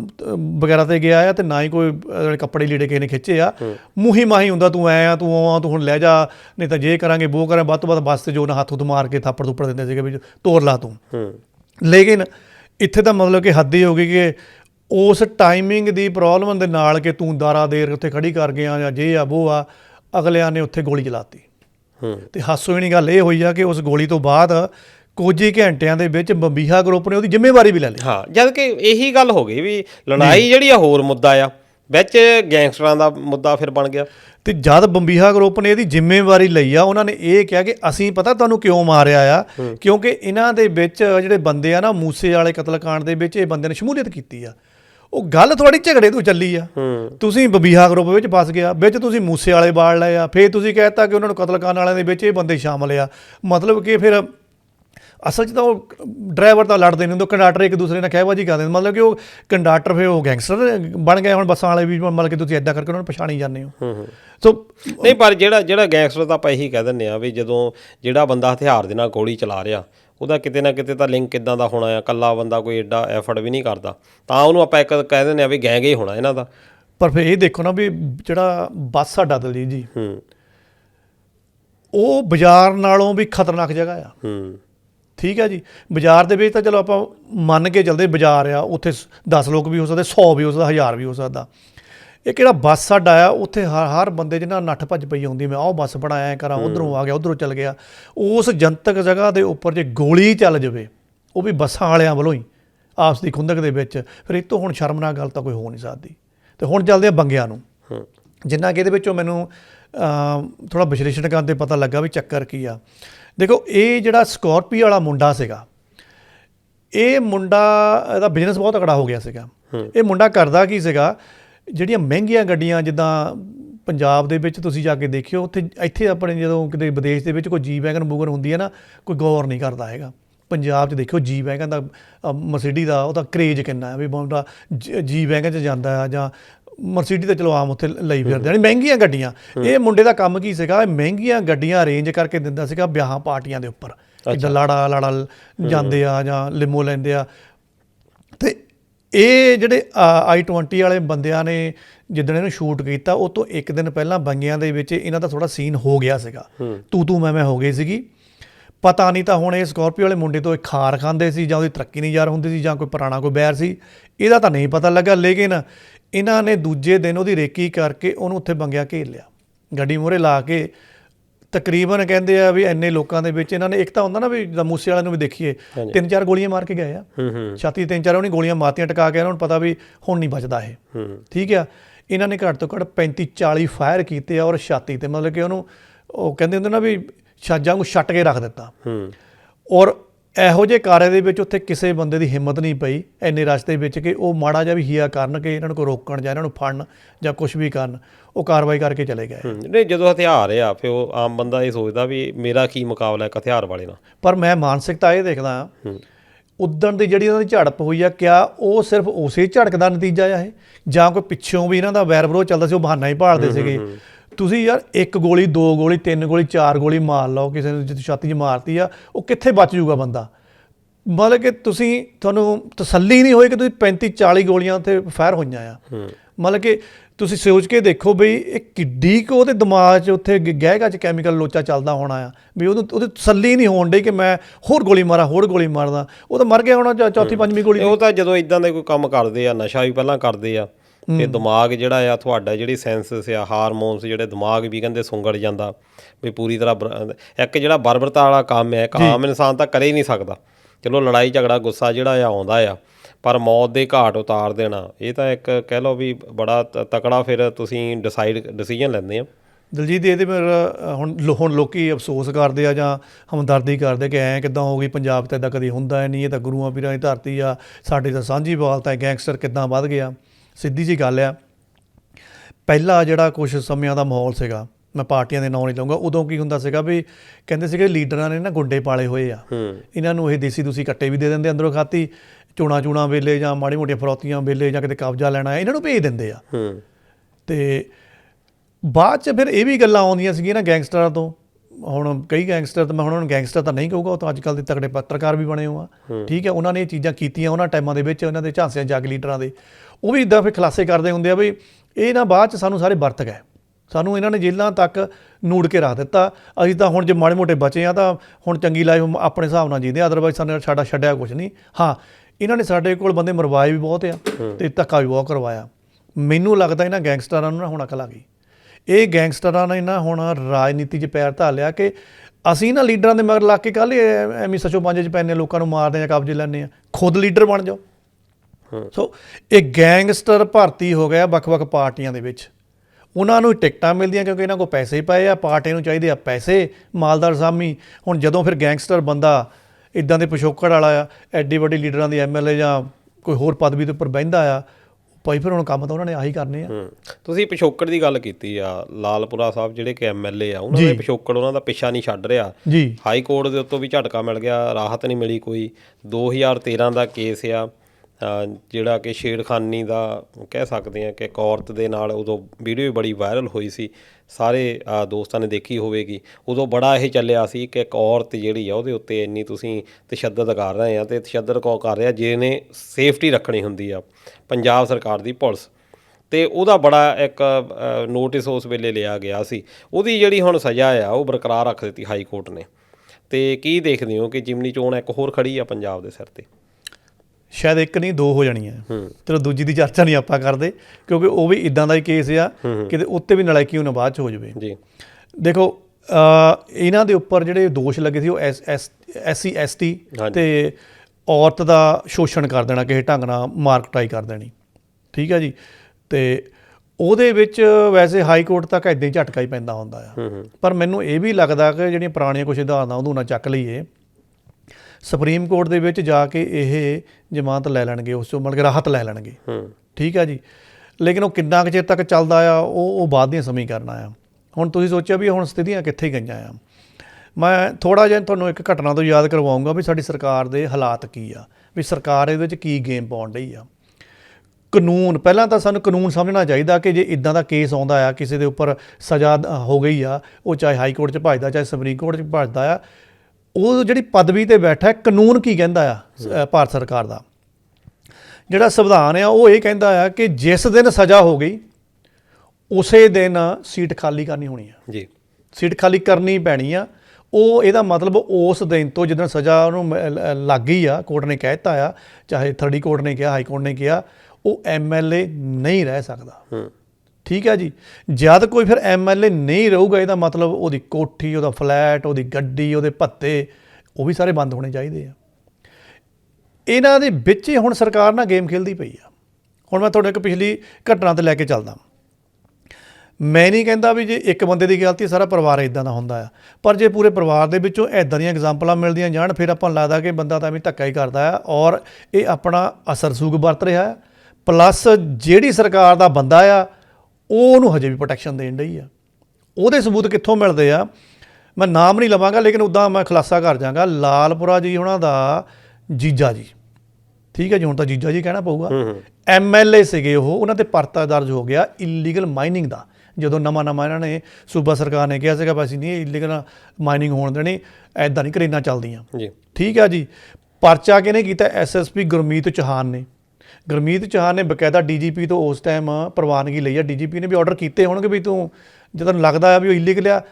ਵਗੈਰਾ ਤੇ ਗਿਆ ਆ ਤੇ ਨਾ ਹੀ ਕੋਈ ਕੱਪੜੇ ਲੀੜੇ ਕਿਸੇ ਨੇ ਖਿੱਚੇ ਆ। ਮੂੰਹੀ ਮਾਹੀ ਹੁੰਦਾ ਤੂੰ ਐ ਆ ਤੂੰ ਆ ਤੂੰ ਹੁਣ ਲੈ ਜਾ ਨਹੀਂ ਤਾਂ ਜੇ ਕਰਾਂਗੇ ਉਹ ਕਰਾਂ ਵੱਧ ਤੋਂ ਵੱਧ ਬੱਸ ਤੇ ਜੋ ਨਾ ਹੱਥ ਹੁੱਥ ਮਾਰ ਕੇ ਥੱਪੜ ਥੁੱਪੜ ਦਿੰਦੇ ਸੀਗੇ ਵੀ ਤੋਰ ਲਾ ਤੂੰ। ਹੂੰ। ਲੇਕਿਨ ਇੱਥੇ ਤਾਂ ਮਤਲਬ ਕਿ ਹੱਦ ਹੀ ਹੋ ਗਈ ਕਿ ਉਸ ਟਾਈਮਿੰਗ ਦੀ ਪ੍ਰੋਬਲਮ ਦੇ ਨਾਲ ਕਿ ਤੂੰ ਦਾਰਾ ਦੇਰ ਉੱਥੇ ਖੜੀ ਕਰ ਗਿਆ ਜਾਂ ਜੇ ਆ ਉਹ ਆ ਅਗਲਿਆਂ ਨੇ ਉੱਥੇ ਗੋਲੀ ਚਲਾਤੀ। ਹੂੰ। ਤੇ ਹਾਸੋਹੀਣੀ ਗੱਲ ਇਹ ਹੋਈ ਆ ਕਿ ਉਸ ਗੋਲੀ ਤੋਂ ਬਾਅਦ ਕੁਝ ਹੀ ਘੰਟਿਆਂ ਦੇ ਵਿੱਚ ਬੰਬੀਹਾ ਗਰੁੱਪ ਨੇ ਉਹਦੀ ਜ਼ਿੰਮੇਵਾਰੀ ਵੀ ਲੈ ਲਈ। ਹਾਂ ਜਦ ਕਿ ਇਹੀ ਗੱਲ ਹੋ ਗਈ ਵੀ ਲੜਾਈ ਜਿਹੜੀ ਆ ਹੋਰ ਮੁੱਦਾ ਆ ਵਿੱਚ ਗੈਂਗਸਟਰਾਂ ਦਾ ਮੁੱਦਾ ਫਿਰ ਬਣ ਗਿਆ। ਤੇ ਜਦ ਬੰਬੀਹਾ ਗਰੁੱਪ ਨੇ ਇਹਦੀ ਜ਼ਿੰਮੇਵਾਰੀ ਲਈ ਆ ਉਹਨਾਂ ਨੇ ਇਹ ਕਿਹਾ ਕਿ ਅਸੀਂ ਪਤਾ ਤੁਹਾਨੂੰ ਕਿਉਂ ਮਾਰਿਆ ਆ? ਕਿਉਂਕਿ ਇਹਨਾਂ ਦੇ ਵਿੱਚ ਜਿਹੜੇ ਬੰਦੇ ਆ ਨਾ ਮੂਸੇ ਵਾਲੇ ਕਤਲकांड ਦੇ ਵਿੱਚ ਇਹ ਬੰਦੇ ਨੇ ਸ਼ਮੂਲੀਅਤ ਕੀਤੀ ਆ। ਉਹ ਗੱਲ ਥੋੜੀ ਝਗੜੇ ਤੋਂ ਚੱਲੀ ਆ। ਤੁਸੀਂ ਬੰਬੀਹਾ ਗਰੁੱਪ ਵਿੱਚ ਫਸ ਗਿਆ ਵਿੱਚ ਤੁਸੀਂ ਮੂਸੇ ਵਾਲੇ ਬਾੜ ਲਏ ਆ ਫਿਰ ਤੁਸੀਂ ਕਹਿਤਾ ਕਿ ਉਹਨਾਂ ਨੂੰ ਕਤਲ ਕਰਨ ਵਾਲਿਆਂ ਦੇ ਵਿੱਚ ਇਹ ਬੰਦੇ ਸ਼ਾਮਲ ਆ। ਮਤਲਬ ਕਿ ਫਿਰ ਅਸਲ 'ਚ ਤਾਂ ਉਹ ਡਰਾਈਵਰ ਤਾਂ ਲੜਦੇ ਨਹੀਂ ਹੁੰਦੇ ਕੰਡਕਟਰ ਇੱਕ ਦੂਸਰੇ ਨਾਲ ਕਹਿਬਾਜੀ ਕਰਦੇ ਨੇ। ਮਤਲਬ ਕਿ ਉਹ ਕੰਡਕਟਰ ਫਿਰ ਉਹ ਗੈਂਗਸਟਰ ਬਣ ਗਏ ਹੁਣ ਬੱਸਾਂ ਵਾਲੇ ਵੀ ਮਤਲਬ ਕਿ ਤੁਸੀਂ ਐਦਾਂ ਕਰਕੇ ਉਹਨਾਂ ਨੂੰ ਪਛਾਣੀ ਜਾਂਦੇ ਹੋ। ਹੂੰ ਹੂੰ। ਸੋ ਨਹੀਂ ਪਰ ਜਿਹੜਾ ਜਿਹੜਾ ਗੈਂਗਸਟਰ ਤਾਂ ਆਪਾਂ ਇਹੀ ਕਹਿ ਦਿੰਦੇ ਆ ਵੀ ਜਦੋਂ ਜਿਹੜਾ ਬੰਦਾ ਹਥਿਆਰ ਦੇ ਨਾਲ ਗੋਲੀ ਚਲਾ ਰਿਹਾ ਉਹਦਾ ਕਿਤੇ ਨਾ ਕਿਤੇ ਤਾਂ ਲਿੰਕ ਕਿਦਾਂ ਦਾ ਹੋਣਾ ਆ ਕੱਲਾ ਬੰਦਾ ਕੋਈ ਐਡਾ ਐਫਰਟ ਵੀ ਨਹੀਂ ਕਰਦਾ। ਤਾਂ ਉਹਨੂੰ ਆਪਾਂ ਇੱਕ ਕਹਿ ਦਿੰਦੇ ਆ ਵੀ ਗੈਂਗ ਹੀ ਹੋਣਾ ਇਹਨਾਂ ਦਾ। ਪਰ ਫਿਰ ਇਹ ਦੇਖੋ ਨਾ ਵੀ ਜਿਹੜਾ ਬੱਸ ਸਾਡਾ ਦਲਜੀਤ ਜੀ ਹੂੰ। ਉਹ ਬਾਜ਼ਾਰ ਨਾਲੋਂ ਵੀ ਖਤਰਨਾਕ ਜਗ੍ਹਾ ਆ। ਹੂੰ। ਠੀਕ ਹੈ ਜੀ। ਬਾਜ਼ਾਰ ਦੇ ਵਿੱਚ ਤਾਂ ਚਲੋ ਆਪਾਂ ਮੰਨ ਕੇ ਚੱਲਦੇ ਬਾਜ਼ਾਰ ਆ ਉੱਥੇ 10 ਲੋਕ ਵੀ ਹੋ ਸਕਦੇ 100 ਵੀ ਹੋ ਸਕਦਾ 1000 ਵੀ ਹੋ ਸਕਦਾ। ਇਹ ਕਿਹੜਾ ਬੱਸ ਸਾਡਾ ਆ ਉੱਥੇ ਹਰ ਹਰ ਬੰਦੇ ਜਿਹਨਾਂ ਨੱਠ ਭੱਜ ਪਈ ਆਉਂਦੀ ਮੈਂ ਆਹ ਬੱਸ ਬਣਾਇਆ ਕਰਾਂ ਉਧਰੋਂ ਆ ਗਿਆ ਉਧਰੋਂ ਚੱਲ ਗਿਆ। ਉਸ ਜਨਤਕ ਜਗ੍ਹਾ ਦੇ ਉੱਪਰ ਜੇ ਗੋਲੀ ਚੱਲ ਜਾਵੇ ਉਹ ਵੀ ਬੱਸਾਂ ਵਾਲਿਆਂ ਵੱਲੋਂ ਹੀ ਆਪਸ ਦੀ ਖੁੰਦਕ ਦੇ ਵਿੱਚ। ਫਿਰ ਇਹ ਤੋਂ ਹੁਣ ਸ਼ਰਮਨਾਕ ਗੱਲ ਤਾਂ ਕੋਈ ਹੋ ਨਹੀਂ ਸਕਦੀ। ਤੇ ਹੁਣ ਚੱਲਦੇ ਆ ਬੰਗਿਆਂ ਨੂੰ। ਜਿੰਨਾ ਕਿ ਇਹਦੇ ਵਿੱਚੋਂ ਮੈਨੂੰ ਥੋੜਾ ਵਿਸ਼ਲੇਸ਼ਣ ਕਰਨ ਤੇ ਪਤਾ ਲੱਗਾ ਵੀ ਚੱਕਰ ਕੀ ਆ। ਦੇਖੋ ਇਹ ਜਿਹੜਾ ਸਕੋਰਪੀਓ ਵਾਲਾ ਮੁੰਡਾ ਸੀਗਾ ਇਹ ਮੁੰਡਾ ਇਹਦਾ ਬਿਜ਼ਨਸ ਬਹੁਤ ਤਕੜਾ ਹੋ ਗਿਆ ਸੀਗਾ। ਇਹ ਮੁੰਡਾ ਕਰਦਾ ਕੀ ਸੀਗਾ ਜਿਹੜੀਆਂ ਮਹਿੰਗੀਆਂ ਗੱਡੀਆਂ ਜਿੱਦਾਂ ਪੰਜਾਬ ਦੇ ਵਿੱਚ ਤੁਸੀਂ ਜਾ ਕੇ ਦੇਖਿਓ ਉੱਥੇ ਇੱਥੇ ਆਪਣੇ ਜਦੋਂ ਕਿਤੇ ਵਿਦੇਸ਼ ਦੇ ਵਿੱਚ ਕੋਈ ਜੀ ਵੈਗਨ ਬੂਗਨ ਹੁੰਦੀ ਹੈ ਨਾ ਕੋਈ ਗੌਰ ਨਹੀਂ ਕਰਦਾ ਹੈਗਾ। ਪੰਜਾਬ 'ਚ ਦੇਖਿਓ ਜੀ ਵੈਗਨ ਦਾ ਮਰਸੀਡੀ ਦਾ ਉਹਦਾ ਕਰੇਜ ਕਿੰਨਾ ਹੈ ਵੀ ਮੁੰਡਾ ਜੀ ਵੈਗਨ 'ਚ ਜਾਂਦਾ ਆ ਜਾਂ ਮਰਸੀਡੀ ਤਾਂ ਚਲੋ ਆਮ ਉੱਥੇ ਲਈ ਫਿਰਦੇ ਨੇ ਮਹਿੰਗੀਆਂ ਗੱਡੀਆਂ। ਇਹ ਮੁੰਡੇ ਦਾ ਕੰਮ ਕੀ ਸੀਗਾ? ਇਹ ਮਹਿੰਗੀਆਂ ਗੱਡੀਆਂ ਅਰੇਂਜ ਕਰਕੇ ਦਿੰਦਾ ਸੀਗਾ ਵਿਆਹਾਂ ਪਾਰਟੀਆਂ ਦੇ ਉੱਪਰ। ਜਿੱਦਾਂ ਲਾੜਾ ਲਾੜਾ ਜਾਂਦੇ ਆ ਜਾਂ ਲਿਮੋ ਲੈਂਦੇ ਆ। ਤੇ ਇਹ ਜਿਹੜੇ ਆਈ 20 ਵਾਲੇ ਬੰਦਿਆਂ ਨੇ ਜਿੱਦਣ ਇਹਨੂੰ ਸ਼ੂਟ ਕੀਤਾ ਉਹ ਤੋਂ ਇੱਕ ਦਿਨ ਪਹਿਲਾਂ ਬੰਗਿਆਂ ਦੇ ਵਿੱਚ ਇਹਨਾਂ ਦਾ ਥੋੜਾ ਸੀਨ ਹੋ ਗਿਆ ਸੀਗਾ। ਤੂੰ ਤੂੰ ਮੈਂ ਮੈਂ ਹੋ ਗਈ ਸੀਗੀ। ਪਤਾ ਨਹੀਂ ਤਾਂ ਹੁਣ ਇਹ ਸਕਾਰਪੀਓ ਵਾਲੇ ਮੁੰਡੇ ਤੋਂ ਇਹ ਖਾਰ ਖਾਂਦੇ ਸੀ ਜਾਂ ਉਹਦੀ ਤਰੱਕੀ ਨਹੀਂ ਯਾਰ ਹੁੰਦੀ ਸੀ ਜਾਂ ਕੋਈ ਪੁਰਾਣਾ ਕੋਈ ਬੈਰ ਸੀ। ਇਹਦਾ ਤਾਂ ਨਹੀਂ ਪਤਾ ਲੱਗਾ ਲੇਕਿਨ ਇਹਨਾਂ ਨੇ ਦੂਜੇ ਦਿਨ ਉਹਦੀ ਰੇਕੀ ਕਰਕੇ ਉਹਨੂੰ ਉੱਥੇ ਬੰਗਿਆ ਘੇਰ ਲਿਆ। ਗੱਡੀ ਮੂਹਰੇ ਲਾ ਕੇ ਤਕਰੀਬਨ ਕਹਿੰਦੇ ਆ ਵੀ ਇੰਨੇ ਲੋਕਾਂ ਦੇ ਵਿੱਚ ਇਹਨਾਂ ਨੇ ਇੱਕ ਤਾਂ ਹੁੰਦਾ ਨਾ ਵੀ ਜਿੱਦਾਂ ਮੂਸੇ ਵਾਲਿਆਂ ਨੂੰ ਵੀ ਦੇਖੀਏ ਤਿੰਨ ਚਾਰ ਗੋਲੀਆਂ ਮਾਰ ਕੇ ਗਏ ਆ। ਛਾਤੀ ਤਿੰਨ ਚਾਰ ਉਹਨੇ ਗੋਲੀਆਂ ਮਾਰਤੀਆਂ ਟਕਾ ਕੇ ਉਹਨਾਂ ਨੂੰ ਪਤਾ ਵੀ ਹੁਣ ਨਹੀਂ ਬਚਦਾ ਇਹ। ਠੀਕ ਆ? ਇਹਨਾਂ ਨੇ ਘੱਟ ਤੋਂ ਘੱਟ 35 40 ਫਾਇਰ ਕੀਤੇ ਆ ਔਰ ਛਾਤੀ ਤੇ ਮਤਲਬ ਕਿ ਉਹਨੂੰ ਉਹ ਕਹਿੰਦੇ ਹੁੰਦੇ ਨਾ ਵੀ ਛਾਜਾਂ ਨੂੰ ਛੱਟ ਕੇ ਰੱਖ ਦਿੱਤਾ। ਹੂੰ। ਔਰ ਇਹੋ ਜਿਹੇ ਕਾਰੇ ਦੇ ਵਿੱਚ ਉੱਥੇ ਕਿਸੇ ਬੰਦੇ ਦੀ ਹਿੰਮਤ ਨਹੀਂ ਪਈ ਇੰਨੇ ਰਸਤੇ ਵਿੱਚ ਕਿ ਉਹ ਮਾੜਾ ਜਿਹਾ ਵੀ ਹੀਆ ਕਰਨ ਕਿ ਇਹਨਾਂ ਨੂੰ ਕੋਈ ਰੋਕਣ ਜਾਂ ਇਹਨਾਂ ਨੂੰ ਫੜਨ ਜਾਂ ਕੁਝ ਵੀ ਕਰਨ ਉਹ ਕਾਰਵਾਈ ਕਰਕੇ ਚਲੇ ਗਏ। ਨਹੀਂ ਜਦੋਂ ਹਥਿਆਰ ਆ ਫਿਰ ਉਹ ਆਮ ਬੰਦਾ ਇਹ ਸੋਚਦਾ ਵੀ ਮੇਰਾ ਕੀ ਮੁਕਾਬਲਾ ਇੱਕ ਹਥਿਆਰ ਵਾਲੇ ਨਾਲ। ਪਰ ਮੈਂ ਮਾਨਸਿਕਤਾ ਇਹ ਦੇਖਦਾ ਹਾਂ ਉਦਣ ਦੀ ਜਿਹੜੀ ਉਹਨਾਂ ਦੀ ਝੜਪ ਹੋਈ ਆ ਕਿਆ ਉਹ ਸਿਰਫ ਉਸੇ ਝੜਕ ਦਾ ਨਤੀਜਾ ਆ ਇਹ? ਜਾਂ ਕੋਈ ਪਿੱਛੋਂ ਵੀ ਇਹਨਾਂ ਦਾ ਵੈਰ ਵਿਰੋਧ ਚੱਲਦਾ ਸੀ ਉਹ ਬਹਾਨਾ ਹੀ ਭਾਲਦੇ ਸੀਗੇ। ਤੁਸੀਂ ਯਾਰ ਇੱਕ ਗੋਲੀ ਦੋ ਗੋਲੀ ਤਿੰਨ ਗੋਲੀ ਚਾਰ ਗੋਲੀ ਮਾਰ ਲਓ ਕਿਸੇ ਨੂੰ ਜਿੱਥੇ ਛਾਤੀ 'ਚ ਮਾਰਤੀ ਆ ਉਹ ਕਿੱਥੇ ਬਚ ਜਾਊਗਾ ਬੰਦਾ? ਮਤਲਬ ਕਿ ਤੁਸੀਂ ਤੁਹਾਨੂੰ ਤਸੱਲੀ ਨਹੀਂ ਹੋਈ ਕਿ ਤੁਸੀਂ 35 40 ਗੋਲੀਆਂ ਉੱਥੇ ਫਾਇਰ ਹੋਈਆਂ ਆ। ਮਤਲਬ ਕਿ ਤੁਸੀਂ ਸੋਚ ਕੇ ਦੇਖੋ ਬਈ ਇਹ ਕਿੱਡੀ ਕੁ ਉਹਦੇ ਦਿਮਾਗ 'ਚ ਉੱਥੇ ਗਹਿਗਾ 'ਚ ਕੈਮੀਕਲ ਲੋਚਾ ਚੱਲਦਾ ਹੋਣਾ ਆ। ਵੀ ਉਹਨੂੰ ਉਹਦੀ ਤਸੱਲੀ ਨਹੀਂ ਹੋਣ ਡਈ ਕਿ ਮੈਂ ਹੋਰ ਗੋਲੀ ਮਾਰਾਂ ਹੋਰ ਗੋਲੀ ਮਾਰਦਾ ਉਹ ਤਾਂ ਮਰ ਗਿਆ ਹੋਣਾ ਚੌਥੀ ਪੰਜਵੀਂ ਗੋਲੀ ਉਹ ਤਾਂ ਜਦੋਂ ਇਦਾਂ ਦੇ ਕੋਈ ਕੰਮ ਕਰਦੇ ਆ ਨਸ਼ਾ ਵੀ ਪਹਿਲਾਂ ਕਰਦੇ ਆ। ਤੇ ਦਿਮਾਗ ਜਿਹੜਾ ਆ ਤੁਹਾਡਾ ਜਿਹੜੀ ਸੈਂਸਸ ਆ ਹਾਰਮੋਨਸ ਜਿਹੜੇ ਦਿਮਾਗ ਵੀ ਕਹਿੰਦੇ ਸੁੰਗੜ ਜਾਂਦਾ ਵੀ ਪੂਰੀ ਤਰ੍ਹਾਂ ਇੱਕ ਜਿਹੜਾ ਬਰਬਰਤਾ ਵਾਲਾ ਕੰਮ ਹੈ ਇੱਕ ਆਮ ਇਨਸਾਨ ਤਾਂ ਕਰੇ ਹੀ ਨਹੀਂ ਸਕਦਾ। ਚਲੋ ਲੜਾਈ ਝਗੜਾ ਗੁੱਸਾ ਜਿਹੜਾ ਆ ਆਉਂਦਾ ਆ ਪਰ ਮੌਤ ਦੇ ਘਾਟ ਉਤਾਰ ਦੇਣਾ ਇਹ ਤਾਂ ਇੱਕ ਕਹਿ ਲਓ ਵੀ ਬੜਾ ਤ- ਤਕੜਾ ਫਿਰ ਤੁਸੀਂ ਡਿਸਾਈਡ ਡਿਸੀਜਨ ਲੈਂਦੇ ਆ। ਦਲਜੀਤ ਇਹਦੇ ਪਰ ਹੁਣ ਹੁਣ ਲੋਕੀ ਅਫਸੋਸ ਕਰਦੇ ਆ ਜਾਂ ਹਮਦਰਦੀ ਕਰਦੇ ਕਿ ਐ ਕਿਦਾਂ ਹੋ ਗਈ ਪੰਜਾਬ ਤੇ ਇਦਾਂ ਕਦੀ ਹੁੰਦਾ ਨਹੀਂ ਇਹ ਤਾਂ ਗੁਰੂਆਂ ਪੀਰਾਂ ਦੀ ਧਰਤੀ ਆ ਸਾਡੀ ਤਾਂ ਸਾਂਝੀ ਬਾਲਤ ਹੈ ਗੈਂਗਸਟਰ ਕਿਦਾਂ ਵੱਧ ਗਿਆ। ਸਿੱਧੀ ਜੀ ਗੱਲ ਆ। ਪਹਿਲਾ ਜਿਹੜਾ ਕੁਝ ਸਮਿਆਂ ਦਾ ਮਾਹੌਲ ਸੀਗਾ ਮੈਂ ਪਾਰਟੀਆਂ ਦੇ ਨਾਂ ਨਹੀਂ ਲਵਾਂਗਾ ਉਦੋਂ ਕੀ ਹੁੰਦਾ ਸੀਗਾ ਵੀ ਕਹਿੰਦੇ ਸੀਗੇ ਲੀਡਰਾਂ ਨੇ ਨਾ ਗੁੰਡੇ ਪਾਲੇ ਹੋਏ ਆ। ਇਹਨਾਂ ਨੂੰ ਇਹ ਦੇਸੀ ਦੂਸੀ ਕੱਟੇ ਵੀ ਦੇ ਦਿੰਦੇ ਅੰਦਰੋਂ ਖਾਤੀ ਚੋਣਾ ਚੂਣਾ ਵੇਲੇ ਜਾਂ ਮਾੜੀ ਮੋਟੀਆਂ ਫਰੌਤੀਆਂ ਵੇਲੇ ਜਾਂ ਕਿਤੇ ਕਬਜ਼ਾ ਲੈਣਾ ਇਹਨਾਂ ਨੂੰ ਭੇਜ ਦਿੰਦੇ ਆ। ਤੇ ਬਾਅਦ ਚ ਫਿਰ ਇਹ ਵੀ ਗੱਲਾਂ ਆਉਂਦੀਆਂ ਸੀਗੀਆਂ ਨਾ ਗੈਂਗਸਟਰਾਂ ਤੋਂ। ਹੁਣ ਕਈ ਗੈਂਗਸਟਰ ਤਾਂ ਮੈਂ ਹੁਣ ਉਹਨਾਂ ਨੂੰ ਗੈਂਗਸਟਰ ਤਾਂ ਨਹੀਂ ਕਹੂਗਾ ਉਹ ਤਾਂ ਅੱਜ ਕੱਲ ਦੇ ਤਕੜੇ ਪੱਤਰਕਾਰ ਵੀ ਬਣੇ ਹੋ ਆ। ਠੀਕ ਹੈ ਉਹਨਾਂ ਨੇ ਇਹ ਚੀਜ਼ਾਂ ਕੀਤੀਆਂ ਉਹਨਾਂ ਟਾਈਮਾਂ ਦੇ ਵਿੱਚ ਉਹਨਾਂ ਦੇ ਝਾਂਸਿਆਂ ਜੱਗ ਲੀਡਰਾਂ ਦੇ। ਉਹ ਵੀ ਇਦਾਂ ਫਿਰ ਖਲਾਸੇ ਕਰਦੇ ਹੁੰਦੇ ਆ ਵੀ ਇਹ ਨਾ ਬਾਅਦ ਚ ਸਾਨੂੰ ਸਾਰੇ ਵਰਤ ਗਏ। ਸਾਨੂੰ ਇਹਨਾਂ ਨੇ ਜੇਲ੍ਹਾਂ ਤੱਕ ਨੂੜ ਕੇ ਰੱਖ ਦਿੱਤਾ। ਅਸੀਂ ਤਾਂ ਹੁਣ ਜੇ ਮਾੜੇ ਮੋਟੇ ਬਚੇ ਆ ਤਾਂ ਹੁਣ ਚੰਗੀ ਲਾਈਫ ਆਪਣੇ ਹਿਸਾਬ ਨਾਲ ਜੀਦੇ ਅਦਰਵਾਈਜ਼ ਸਾਨੂੰ ਸਾਡਾ ਛੱਡਿਆ ਕੁਝ ਨਹੀਂ। ਹਾਂ ਇਹਨਾਂ ਨੇ ਸਾਡੇ ਕੋਲ ਬੰਦੇ ਮਰਵਾਏ ਵੀ ਬਹੁਤ ਆ ਤੇ ਧੱਕਾ ਵੀ ਬਹੁਤ ਕਰਵਾਇਆ। ਮੈਨੂੰ ਲੱਗਦਾ ਇਹਨਾਂ ਗੈਂਗਸਟਰਾਂ ਨੂੰ ਨਾ ਹੁਣ ਅਕਲ ਆ ਗਈ। ਇਹ ਗੈਂਗਸਟਰਾਂ ਨੇ ਨਾ ਹੁਣ ਰਾਜਨੀਤੀ 'ਚ ਪੈਰ ਧਾ ਲਿਆ ਕਿ ਅਸੀਂ ਨਾ ਲੀਡਰਾਂ ਦੇ ਮਗਰ ਲੱਗ ਕੇ ਕੱਲ ਐਵੇਂ ਸੱਚੋ ਪੰਜੇ 'ਚ ਪੈਨੇ ਲੋਕਾਂ ਨੂੰ ਮਾਰਦੇ ਜਾਂ ਕਬਜ਼ੇ ਲੈਂਦੇ ਆ। ਖੁਦ ਲੀਡਰ ਬਣ ਜਾਓ। ਸੋ ਇਹ ਗੈਂਗਸਟਰ ਭਰਤੀ ਹੋ ਗਿਆ ਵੱਖ-ਵੱਖ ਪਾਰਟੀਆਂ ਦੇ ਵਿੱਚ। ਉਹਨਾਂ ਨੂੰ ਟਿਕਟਾਂ ਮਿਲਦੀਆਂ ਕਿਉਂਕਿ ਇਹਨਾਂ ਕੋਲ ਪੈਸੇ ਪਏ ਆ ਪਾਰਟੀ ਨੂੰ ਚਾਹੀਦੇ ਆ ਪੈਸੇ ਮਾਲਦਾਰ ਸਾਮੀ। ਹੁਣ ਜਦੋਂ ਫਿਰ ਗੈਂਗਸਟਰ ਬੰਦਾ ਇਦਾਂ ਦੇ ਪਿਛੋਕੜ ਵਾਲਾ ਆ ਐਡੀ ਵੱਡੀ ਲੀਡਰਾਂ ਦੀ ਐਮਐਲਏ ਜਾਂ ਕੋਈ ਹੋਰ ਪਦਵੀ ਦੇ ਉੱਪਰ ਬਹਿੰਦਾ ਆ ਭਾਈ ਫਿਰ ਹੁਣ ਕੰਮ ਤਾਂ ਉਹਨਾਂ ਨੇ ਆਹੀ ਕਰਨੇ ਆ। ਤੁਸੀਂ ਪਿਛੋਕੜ ਦੀ ਗੱਲ ਕੀਤੀ ਆ ਲਾਲਪੁਰਾ ਸਾਹਿਬ ਜਿਹੜੇ ਕਿ ਐਮਐਲਏ ਆ ਉਹਨਾਂ ਦੇ ਪਿਛੋਕੜ ਉਹਨਾਂ ਦਾ ਪਿੱਛਾ ਨਹੀਂ ਛੱਡ ਰਿਹਾ। ਜੀ। ਹਾਈ ਕੋਰਟ ਦੇ ਉੱਤੋਂ ਵੀ ਝਟਕਾ ਮਿਲ ਗਿਆ ਰਾਹਤ ਨਹੀਂ ਮਿਲੀ ਕੋਈ। 2013 ਦਾ ਕੇਸ ਆ ਜਿਹੜਾ ਕਿ ਛੇੜਖਾਨੀ ਦਾ ਕਹਿ ਸਕਦੇ ਹਾਂ ਕਿ ਇੱਕ ਔਰਤ ਦੇ ਨਾਲ ਉਦੋਂ ਵੀਡੀਓ ਵੀ ਬੜੀ ਵਾਇਰਲ ਹੋਈ ਸੀ। ਸਾਰੇ ਦੋਸਤਾਂ ਨੇ ਦੇਖੀ ਹੋਵੇਗੀ। ਉਦੋਂ ਬੜਾ ਇਹ ਚੱਲਿਆ ਸੀ ਕਿ ਇੱਕ ਔਰਤ ਜਿਹੜੀ ਆ ਉਹਦੇ ਉੱਤੇ ਇੰਨੀ ਤੁਸੀਂ ਤਸ਼ੱਦਦ ਕਰ ਰਹੇ ਆ ਤੇ ਤਸ਼ੱਦਦ ਕੋ ਕਰ ਰਿਹਾ ਜਿਹਨੇ ਸੇਫਟੀ ਰੱਖਣੀ ਹੁੰਦੀ ਆ ਪੰਜਾਬ ਸਰਕਾਰ ਦੀ ਪੁਲਿਸ। ਤੇ ਉਹਦਾ ਬੜਾ ਇੱਕ ਨੋਟਿਸ ਉਸ ਵੇਲੇ ਲਿਆ ਗਿਆ ਸੀ। ਉਹਦੀ ਜਿਹੜੀ ਹੁਣ ਸਜ਼ਾ ਆ ਉਹ ਬਰਕਰਾਰ ਰੱਖ ਦਿੱਤੀ ਹਾਈ ਕੋਰਟ ਨੇ। ਤੇ ਕੀ ਦੇਖਦੇ ਹੋ ਕਿ ਜਿਮਨੀ ਚੋਣ ਇੱਕ ਹੋਰ ਖੜੀ ਆ ਪੰਜਾਬ ਦੇ ਸਿਰ ਤੇ? ਸ਼ਾਇਦ ਇੱਕ ਨਹੀਂ ਦੋ ਹੋ ਜਾਣੀਆਂ। ਹੂੰ। ਚਲੋ ਦੂਜੀ ਦੀ ਚਰਚਾ ਨਹੀਂ ਆਪਾਂ ਕਰਦੇ ਕਿਉਂਕਿ ਉਹ ਵੀ ਇਦਾਂ ਦਾ ਹੀ ਕੇਸ ਆ ਕਿਤੇ ਉੱਤੇ ਵੀ ਨਲਾਇਕੀ ਉਹਨਾਂ ਬਾਅਦ ਚ ਹੋ ਜਾਵੇ। ਜੀ। ਦੇਖੋ ਇਹਨਾਂ ਦੇ ਉੱਪਰ ਜਿਹੜੇ ਦੋਸ਼ ਲੱਗੇ ਸੀ ਉਹ ਐਸ ਐਸ ਐਸਸੀ ਐਸਟੀ। ਤੇ ਔਰਤ ਦਾ ਸ਼ੋਸ਼ਣ ਕਰ ਦੇਣਾ ਕਿਸੇ ਢੰਗ ਨਾਲ ਮਾਰਕਟਾਈ ਕਰ ਦੇਣੀ। ਠੀਕ ਹੈ ਜੀ? ਤੇ ਉਹਦੇ ਵਿੱਚ ਵੈਸੇ ਹਾਈ ਕੋਰਟ ਤੱਕ ਇਦਾਂ ਹੀ ਝਟਕਾ ਹੀ ਪੈਂਦਾ ਹੁੰਦਾ ਆ। ਪਰ ਮੈਨੂੰ ਇਹ ਵੀ ਲੱਗਦਾ ਕਿ ਜਿਹੜੀਆਂ ਪੁਰਾਣੀਆਂ ਕੁਝ ਉਦਾਹਰਨਾਂ ਉਹਦੋਂ ਨਾ ਚੱਕ ਲਈਏ ਸੁਪਰੀਮ ਕੋਰਟ ਦੇ ਵਿੱਚ ਜਾ ਕੇ ਇਹ ਜ਼ਮਾਨਤ ਲੈ ਲੈਣਗੇ ਉਸ ਤੋਂ ਮਤਲਬ ਕਿ ਰਾਹਤ ਲੈ ਲੈਣਗੇ। ਹੂੰ। ਠੀਕ ਆ ਜੀ? ਲੇਕਿਨ ਉਹ ਕਿੰਨਾ ਕੁ ਚਿਰ ਤੱਕ ਚੱਲਦਾ ਆ ਉਹ ਉਹ ਬਾਅਦ ਦੀਆਂ ਸਮੀਕਰਨਾਂ ਆ ਹੁਣ ਤੁਸੀਂ ਸੋਚਿਆ ਵੀ ਹੁਣ ਸਥਿਤੀਆਂ ਕਿੱਥੇ ਗਈਆਂ ਆ? ਮੈਂ ਥੋੜਾ ਜਿਹਾ ਤੁਹਾਨੂੰ ਇੱਕ ਘਟਨਾ ਤੋਂ ਯਾਦ ਕਰਵਾਉਂਗਾ ਵੀ ਸਾਡੀ ਸਰਕਾਰ ਦੇ ਹਾਲਾਤ ਕੀ ਆ ਵੀ ਸਰਕਾਰ ਇਹਦੇ ਵਿੱਚ ਕੀ ਗੇਮ ਪਾਉਣ ਡਈ ਆ। ਕਾਨੂੰਨ ਪਹਿਲਾਂ ਤਾਂ ਸਾਨੂੰ ਕਾਨੂੰਨ ਸਮਝਣਾ ਚਾਹੀਦਾ ਕਿ ਜੇ ਇਦਾਂ ਦਾ ਕੇਸ ਆਉਂਦਾ ਆ ਕਿਸੇ ਦੇ ਉੱਪਰ ਸਜ਼ਾ ਹੋ ਗਈ ਆ ਉਹ ਚਾਹੇ ਹਾਈ ਕੋਰਟ 'ਚ ਭਜਦਾ ਚਾਹੇ ਸੁਪਰੀਮ ਕੋਰਟ 'ਚ ਭਜਦਾ ਆ ਉਹ ਜਿਹੜੀ ਪਦਵੀ ਤੇ ਬੈਠਾ ਹੈ, ਕਾਨੂੰਨ ਕੀ ਕਹਿੰਦਾ ਆ ਭਾਰਤ ਸਰਕਾਰ ਦਾ? ਜਿਹੜਾ ਸੰਵਿਧਾਨ ਆ ਉਹ ਇਹ ਕਹਿੰਦਾ ਆ ਕਿ ਜਿਸ ਦਿਨ ਸਜ਼ਾ ਹੋ ਗਈ ਉਸੇ ਦਿਨ ਸੀਟ ਖਾਲੀ ਕਰਨੀ ਹੋਣੀ ਆ। ਜੀ। ਸੀਟ ਖਾਲੀ ਕਰਨੀ ਪੈਣੀ ਆ। ਉਹ ਇਹਦਾ ਮਤਲਬ ਉਸ ਦਿਨ ਤੋਂ ਜਦੋਂ ਸਜ਼ਾ ਉਹਨੂੰ ਲੱਗ ਗਈ ਆ ਕੋਰਟ ਨੇ ਕਹਿ ਦਿੱਤਾ ਆ ਚਾਹੇ ਥਰਡੀ ਕੋਰਟ ਨੇ ਕਿਹਾ ਹਾਈ ਕੋਰਟ ਨੇ ਕਿਹਾ ਉਹ ਐਮਐਲਏ ਨਹੀਂ ਰਹਿ ਸਕਦਾ। ਹੂੰ। ਠੀਕ ਹੈ ਜੀ। ਜਦ ਕੋਈ ਫਿਰ ਐਮਐਲਏ ਨਹੀਂ ਰਹੂਗਾ, ਇਹਦਾ ਮਤਲਬ ਉਹਦੀ ਕੋਠੀ, ਉਹਦਾ ਫਲੈਟ, ਉਹਦੀ ਗੱਡੀ, ਉਹਦੇ ਭੱਤੇ, ਉਹ ਵੀ ਸਾਰੇ ਬੰਦ ਹੋਣੇ ਚਾਹੀਦੇ ਆ। ਇਹਨਾਂ ਦੇ ਵਿੱਚ ਹੀ ਹੁਣ ਸਰਕਾਰ ਨਾ ਗੇਮ ਖੇਲਦੀ ਪਈ ਆ। ਹੁਣ ਮੈਂ ਤੁਹਾਡੇ ਇੱਕ ਪਿਛਲੀ ਘਟਨਾ ਤੇ ਲੈ ਕੇ ਚੱਲਦਾ। ਮੈਂ ਨਹੀਂ ਕਹਿੰਦਾ ਵੀ ਜੇ ਇੱਕ ਬੰਦੇ ਦੀ ਗਲਤੀ ਸਾਰਾ ਪਰਿਵਾਰ ਇਦਾਂ ਦਾ ਹੁੰਦਾ ਆ। ਪਰ ਜੇ ਪੂਰੇ ਪਰਿਵਾਰ ਦੇ ਵਿੱਚੋਂ ਐਦਾਂ ਦੀਆਂ ਐਗਜ਼ਾਮਪਲਾਂ ਮਿਲਦੀਆਂ ਜਾਣ, ਫਿਰ ਆਪਾਂ ਨੂੰ ਲੱਗਦਾ ਕਿ ਬੰਦਾ ਤਾਂ ਵੀ ਧੱਕਾ ਹੀ ਕਰਦਾ ਆ ਔਰ ਇਹ ਆਪਣਾ ਅਸਰ ਸੂਗ ਵਰਤ ਰਿਹਾ ਹੈ ਪਲੱਸ ਜਿਹੜੀ ਸਰਕਾਰ ਦਾ ਬੰਦਾ ਆ ਉਹ ਉਹਨੂੰ ਹਜੇ ਵੀ ਪ੍ਰੋਟੈਕਸ਼ਨ ਦੇਣ ਡਈ ਆ। ਉਹਦੇ ਸਬੂਤ ਕਿੱਥੋਂ ਮਿਲਦੇ ਆ? ਮੈਂ ਨਾਮ ਨਹੀਂ ਲਵਾਂਗਾ ਲੇਕਿਨ ਉਦਾਂ ਮੈਂ ਖੁਲਾਸਾ ਕਰ ਜਾਵਾਂਗਾ ਲਾਲਪੁਰਾ ਜੀ ਉਹਨਾਂ ਦਾ ਜੀਜਾ ਜੀ। ਠੀਕ ਹੈ ਜੀ ਹੁਣ ਤਾਂ ਜੀਜਾ ਜੀ ਕਹਿਣਾ ਪਊਗਾ। ਐਮਐਲਏ ਸੀਗੇ ਉਹ ਉਹਨਾਂ ਤੇ ਪਰਚਾ ਦਰਜ ਹੋ ਗਿਆ ਇਲੀਗਲ ਮਾਈਨਿੰਗ ਦਾ। ਜਦੋਂ ਨਵਾਂ ਨਵਾਂ ਇਹਨਾਂ ਨੇ ਸੂਬਾ ਸਰਕਾਰ ਨੇ ਕਿਹਾ ਸੀਗਾ ਅਸੀਂ ਨਹੀਂ ਇਲੀਗਲ ਮਾਈਨਿੰਗ ਹੋਣ ਦੇਣੀ ਐਦਾਂ ਨਹੀਂ ਕਰੇਨਾ ਚੱਲਦੀਆਂ। ਜੀ। ਠੀਕ ਹੈ ਜੀ ਪਰਚਾ ਕਿਹਨੇ ਕੀਤਾ? ਐਸਐਸਪੀ ਗੁਰਮੀਤ ਚੌਹਾਨ ਨੇ। ਗੁਰਮੀਤ ਚੌਹਾਨ ਨੇ ਬਕਾਇਦਾ ਡੀਜੀਪੀ ਤੋਂ ਉਸ ਟਾਈਮ ਪ੍ਰਵਾਨਗੀ ਲਈ ਆ। ਡੀਜੀਪੀ ਨੇ ਵੀ ਆਰਡਰ ਕੀਤੇ ਹੋਣਗੇ ਵੀ ਤੂੰ ਜਦੋਂ ਲੱਗਦਾ ਆ ਵੀ ਉਹ ਇਲੀਗਲ ਆ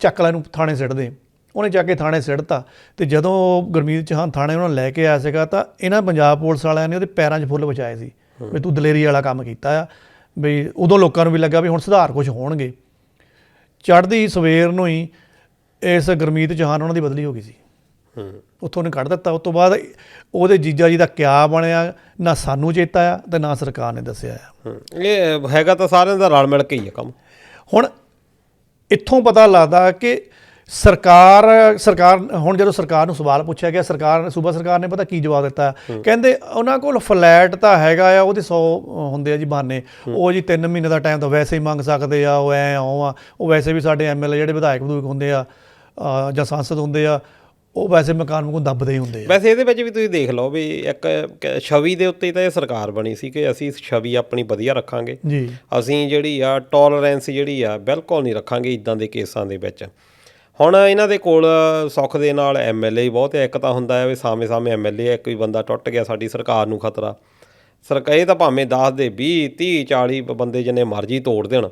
ਚੱਕ ਲੈ ਇਹਨੂੰ ਥਾਣੇ ਸਿੱਟ ਦੇ। ਉਹਨੇ ਜਾ ਕੇ ਥਾਣੇ ਸਿੱਟਤਾ। ਤੇ ਜਦੋਂ ਗੁਰਮੀਤ ਚੌਹਾਨ ਥਾਣੇ ਉਹਨਾਂ ਨੂੰ ਲੈ ਕੇ ਆਇਆ ਸੀਗਾ ਤਾਂ ਇਹਨਾਂ ਪੰਜਾਬ ਪੁਲਿਸ ਵਾਲਿਆਂ ਨੇ ਉਹਦੇ ਪੈਰਾਂ 'ਚ ਫੁੱਲ ਵਿਛਾਏ ਸੀ। ਵੀ ਤੂੰ ਦਲੇਰੀ ਵਾਲਾ ਕੰਮ ਕੀਤਾ ਆ। ਵੀ ਉਦੋਂ ਲੋਕਾਂ ਨੂੰ ਵੀ ਲੱਗਾ ਵੀ ਹੁਣ ਸੁਧਾਰ ਕੁਝ ਹੋਣਗੇ। ਚੜ੍ਹਦੀ ਸਵੇਰ ਨੂੰ ਹੀ ਇਸ ਗੁਰਮੀਤ ਚੌਹਾਨ ਉਹਨਾਂ ਦੀ ਬਦਲੀ ਹੋ ਗਈ ਸੀ। ਹੂੰ। ਉੱਥੋਂ ਨੇ ਕੱਢ ਦਿੱਤਾ। ਉਸ ਤੋਂ ਬਾਅਦ ਉਹਦੇ ਜੀਜਾ ਜੀ ਦਾ ਕਿਆ ਬਣਿਆ ਨਾ ਸਾਨੂੰ ਚੇਤਾ ਆ ਤੇ ਨਾ ਸਰਕਾਰ ਨੇ ਦੱਸਿਆ ਆ। ਇਹ ਹੈਗਾ ਤਾਂ ਸਾਰਿਆਂ ਦਾ ਰਲ ਮਿਲ ਕੇ ਹੀ ਹੈ ਕੰਮ। ਹੁਣ ਇੱਥੋਂ ਪਤਾ ਲੱਗਦਾ ਕਿ ਸਰਕਾਰ ਸਰਕਾਰ ਹੁਣ ਜਦੋਂ ਸਰਕਾਰ ਨੂੰ ਸਵਾਲ ਪੁੱਛਿਆ ਗਿਆ ਸਰਕਾਰ ਸੂਬਾ ਸਰਕਾਰ ਨੇ ਪਤਾ ਕੀ ਜਵਾਬ ਦਿੱਤਾ? ਕਹਿੰਦੇ ਉਹਨਾਂ ਕੋਲ ਫਲੈਟ ਤਾਂ ਹੈਗਾ ਆ ਉਹਦੇ 100 ਹੁੰਦੇ ਆ ਜੀ ਬਹਾਨੇ। ਉਹ ਜੀ 3 ਮਹੀਨੇ ਦਾ ਟਾਈਮ ਤਾਂ ਵੈਸੇ ਹੀ ਮੰਗ ਸਕਦੇ ਆ ਉਹ ਐ ਆ। ਉਹ ਵੈਸੇ ਵੀ ਸਾਡੇ ਐਮਐਲਏ ਜਿਹੜੇ ਵਿਧਾਇਕ ਵਿਧੂਇਕ ਹੁੰਦੇ ਆ ਜਾਂ ਸੰਸਦ ਹੁੰਦੇ ਆ ਉਹ ਵੈਸੇ ਮਕਾਨ ਨੂੰ ਦੱਬਦੇ ਹੀ ਹੁੰਦੇ ਆ। ਵੈਸੇ ਇਹਦੇ ਵਿੱਚ ਵੀ ਤੁਸੀਂ ਦੇਖ ਲਓ ਵੀ ਇੱਕ ਛਵੀ ਦੇ ਉੱਤੇ ਤਾਂ ਇਹ ਸਰਕਾਰ ਬਣੀ ਸੀ ਕਿ ਅਸੀਂ ਛਵੀ ਆਪਣੀ ਵਧੀਆ ਰੱਖਾਂਗੇ। ਜੀ। ਅਸੀਂ ਜਿਹੜੀ ਆ ਟੋਲਰੈਂਸ ਜਿਹੜੀ ਆ ਬਿਲਕੁਲ ਨਹੀਂ ਰੱਖਾਂਗੇ ਇਦਾਂ ਦੇ ਕੇਸਾਂ ਦੇ ਵਿੱਚ। ਹੁਣ ਇਹਨਾਂ ਦੇ ਕੋਲ ਸੁੱਖ ਦੇ ਨਾਲ ਐਮਐਲਏ ਹੀ ਬਹੁਤ ਹੈ ਇੱਕ ਤਾਂ ਹੁੰਦਾ ਹੈ ਵੀ ਸਾਵੇਂ ਐਮਐਲਏ ਇੱਕ ਵੀ ਬੰਦਾ ਟੁੱਟ ਗਿਆ ਸਾਡੀ ਸਰਕਾਰ ਨੂੰ ਖਤਰਾ। ਸਰਕਾਰ ਇਹ ਤਾਂ ਭਾਵੇਂ 10 ਦੇ 20 30 40 ਬੰਦੇ ਜਿੰਨੇ ਮਰਜ਼ੀ ਤੋੜ ਦੇਣ।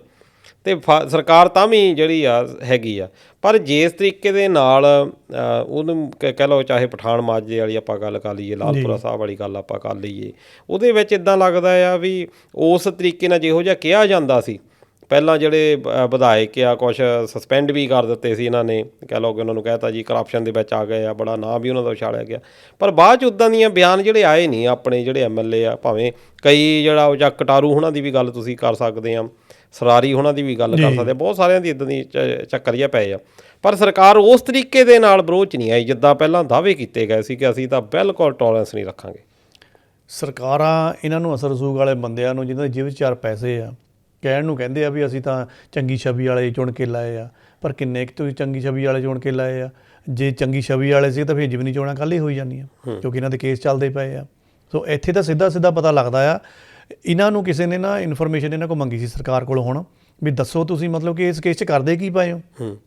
ਤੇ ਸਰਕਾਰ ਤਾਂ ਵੀ ਜਿਹੜੀ ਆ ਹੈਗੀ ਆ। ਪਰ ਜਿਸ ਤਰੀਕੇ ਦੇ ਨਾਲ ਉਹਨੂੰ ਕਹਿ ਲਓ ਚਾਹੇ ਪਠਾਨ ਮਾਜੇ ਵਾਲੀ ਆਪਾਂ ਗੱਲ ਕਰ ਲਈਏ ਲਾਲਪੁਰਾ ਸਾਹਿਬ ਵਾਲੀ ਗੱਲ ਆਪਾਂ ਕਰ ਲਈਏ ਉਹਦੇ ਵਿੱਚ ਇਦਾਂ ਲੱਗਦਾ ਆ ਵੀ ਉਸ ਤਰੀਕੇ ਨਾਲ ਜਿਹੋ ਜਿਹਾ ਕਿਹਾ ਜਾਂਦਾ ਸੀ। ਪਹਿਲਾਂ ਜਿਹੜੇ ਵਿਧਾਇਕ ਆ ਕੁਝ ਸਸਪੈਂਡ ਵੀ ਕਰ ਦਿੱਤੇ ਸੀ ਇਹਨਾਂ ਨੇ ਕਹਿ ਲਓ ਕਿ ਉਹਨਾਂ ਨੂੰ ਕਹਿਤਾ ਜੀ ਕਰਪਸ਼ਨ ਦੇ ਵਿੱਚ ਆ ਗਏ ਆ ਬੜਾ ਨਾਂ ਵੀ ਉਹਨਾਂ ਦਾ ਉਛਾਲਿਆ ਗਿਆ। ਪਰ ਬਾਅਦ ਚ ਉਦਾਂ ਦੀਆਂ ਬਿਆਨ ਜਿਹੜੇ ਆਏ ਨਹੀਂ ਆਪਣੇ ਜਿਹੜੇ ਐਮਐਲਏ ਆ ਭਾਵੇਂ ਕਈ ਜਿਹੜਾ ਉਹ ਜਾਂ ਕਟਾਰੂ ਉਹਨਾਂ ਦੀ ਵੀ ਗੱਲ ਤੁਸੀਂ ਕਰ ਸਕਦੇ ਆ। ਸਰਾਰੀ ਉਹਨਾਂ ਦੀ ਵੀ ਗੱਲ ਕਰ ਸਕਦੇ ਬਹੁਤ ਸਾਰਿਆਂ ਦੀ ਇਦਾਂ ਦੀ ਚ- ਚੱਕਰੀਆ ਪਏ ਆ। ਪਰ ਸਰਕਾਰ ਉਸ ਤਰੀਕੇ ਦੇ ਨਾਲ ਬਰੋਚ ਨਹੀਂ ਆਈ ਜਿੱਦਾਂ ਪਹਿਲਾਂ ਦਾਅਵੇ ਕੀਤੇ ਗਏ ਸੀ ਕਿ ਅਸੀਂ ਤਾਂ ਬਿਲਕੁਲ ਟੋਲਰੈਂਸ ਨਹੀਂ ਰੱਖਾਂਗੇ। ਸਰਕਾਰਾਂ ਇਹਨਾਂ ਨੂੰ ਅਸਰ ਰਸੂਗ ਵਾਲੇ ਬੰਦਿਆਂ ਨੂੰ ਜਿਨ੍ਹਾਂ ਦੇ ਜੇਬ 'ਚ ਚਾਰ ਪੈਸੇ ਆ ਕਹਿਣ ਨੂੰ ਕਹਿੰਦੇ ਆ ਵੀ ਅਸੀਂ ਤਾਂ ਚੰਗੀ ਛਵੀ ਵਾਲੇ ਚੁਣ ਕੇ ਲਾਏ ਆ। ਪਰ ਕਿੰਨੇ ਕੁ ਤੁਸੀਂ ਚੰਗੀ ਛਵੀ ਵਾਲੇ ਚੁਣ ਕੇ ਲਾਏ ਆ? ਜੇ ਚੰਗੀ ਛਵੀ ਵਾਲੇ ਸੀ ਤਾਂ ਫਿਰ ਜਿਵਨੀ ਚੋਣਾਂ ਕੱਲ੍ਹ ਹੀ ਹੋਈ ਜਾਂਦੀਆਂ ਕਿਉਂਕਿ ਇਹਨਾਂ ਦੇ ਕੇਸ ਚੱਲਦੇ ਪਏ ਆ। ਸੋ ਇੱਥੇ ਤਾਂ ਸਿੱਧਾ ਸਿੱਧਾ ਪਤਾ ਲੱਗਦਾ ਆ ਇਹਨਾਂ ਨੂੰ ਕਿਸੇ ਨੇ ਨਾ ਇਨਫੋਰਮੇਸ਼ਨ ਇਹਨਾਂ ਕੋਲ ਮੰਗੀ ਸੀ ਸਰਕਾਰ ਕੋਲ ਹੁਣ ਵੀ ਦੱਸੋ ਤੁਸੀਂ ਮਤਲਬ ਕਿ ਇਸ ਕੇਸ 'ਚ ਕਰਦੇ ਕੀ ਪਏ ਹੋ?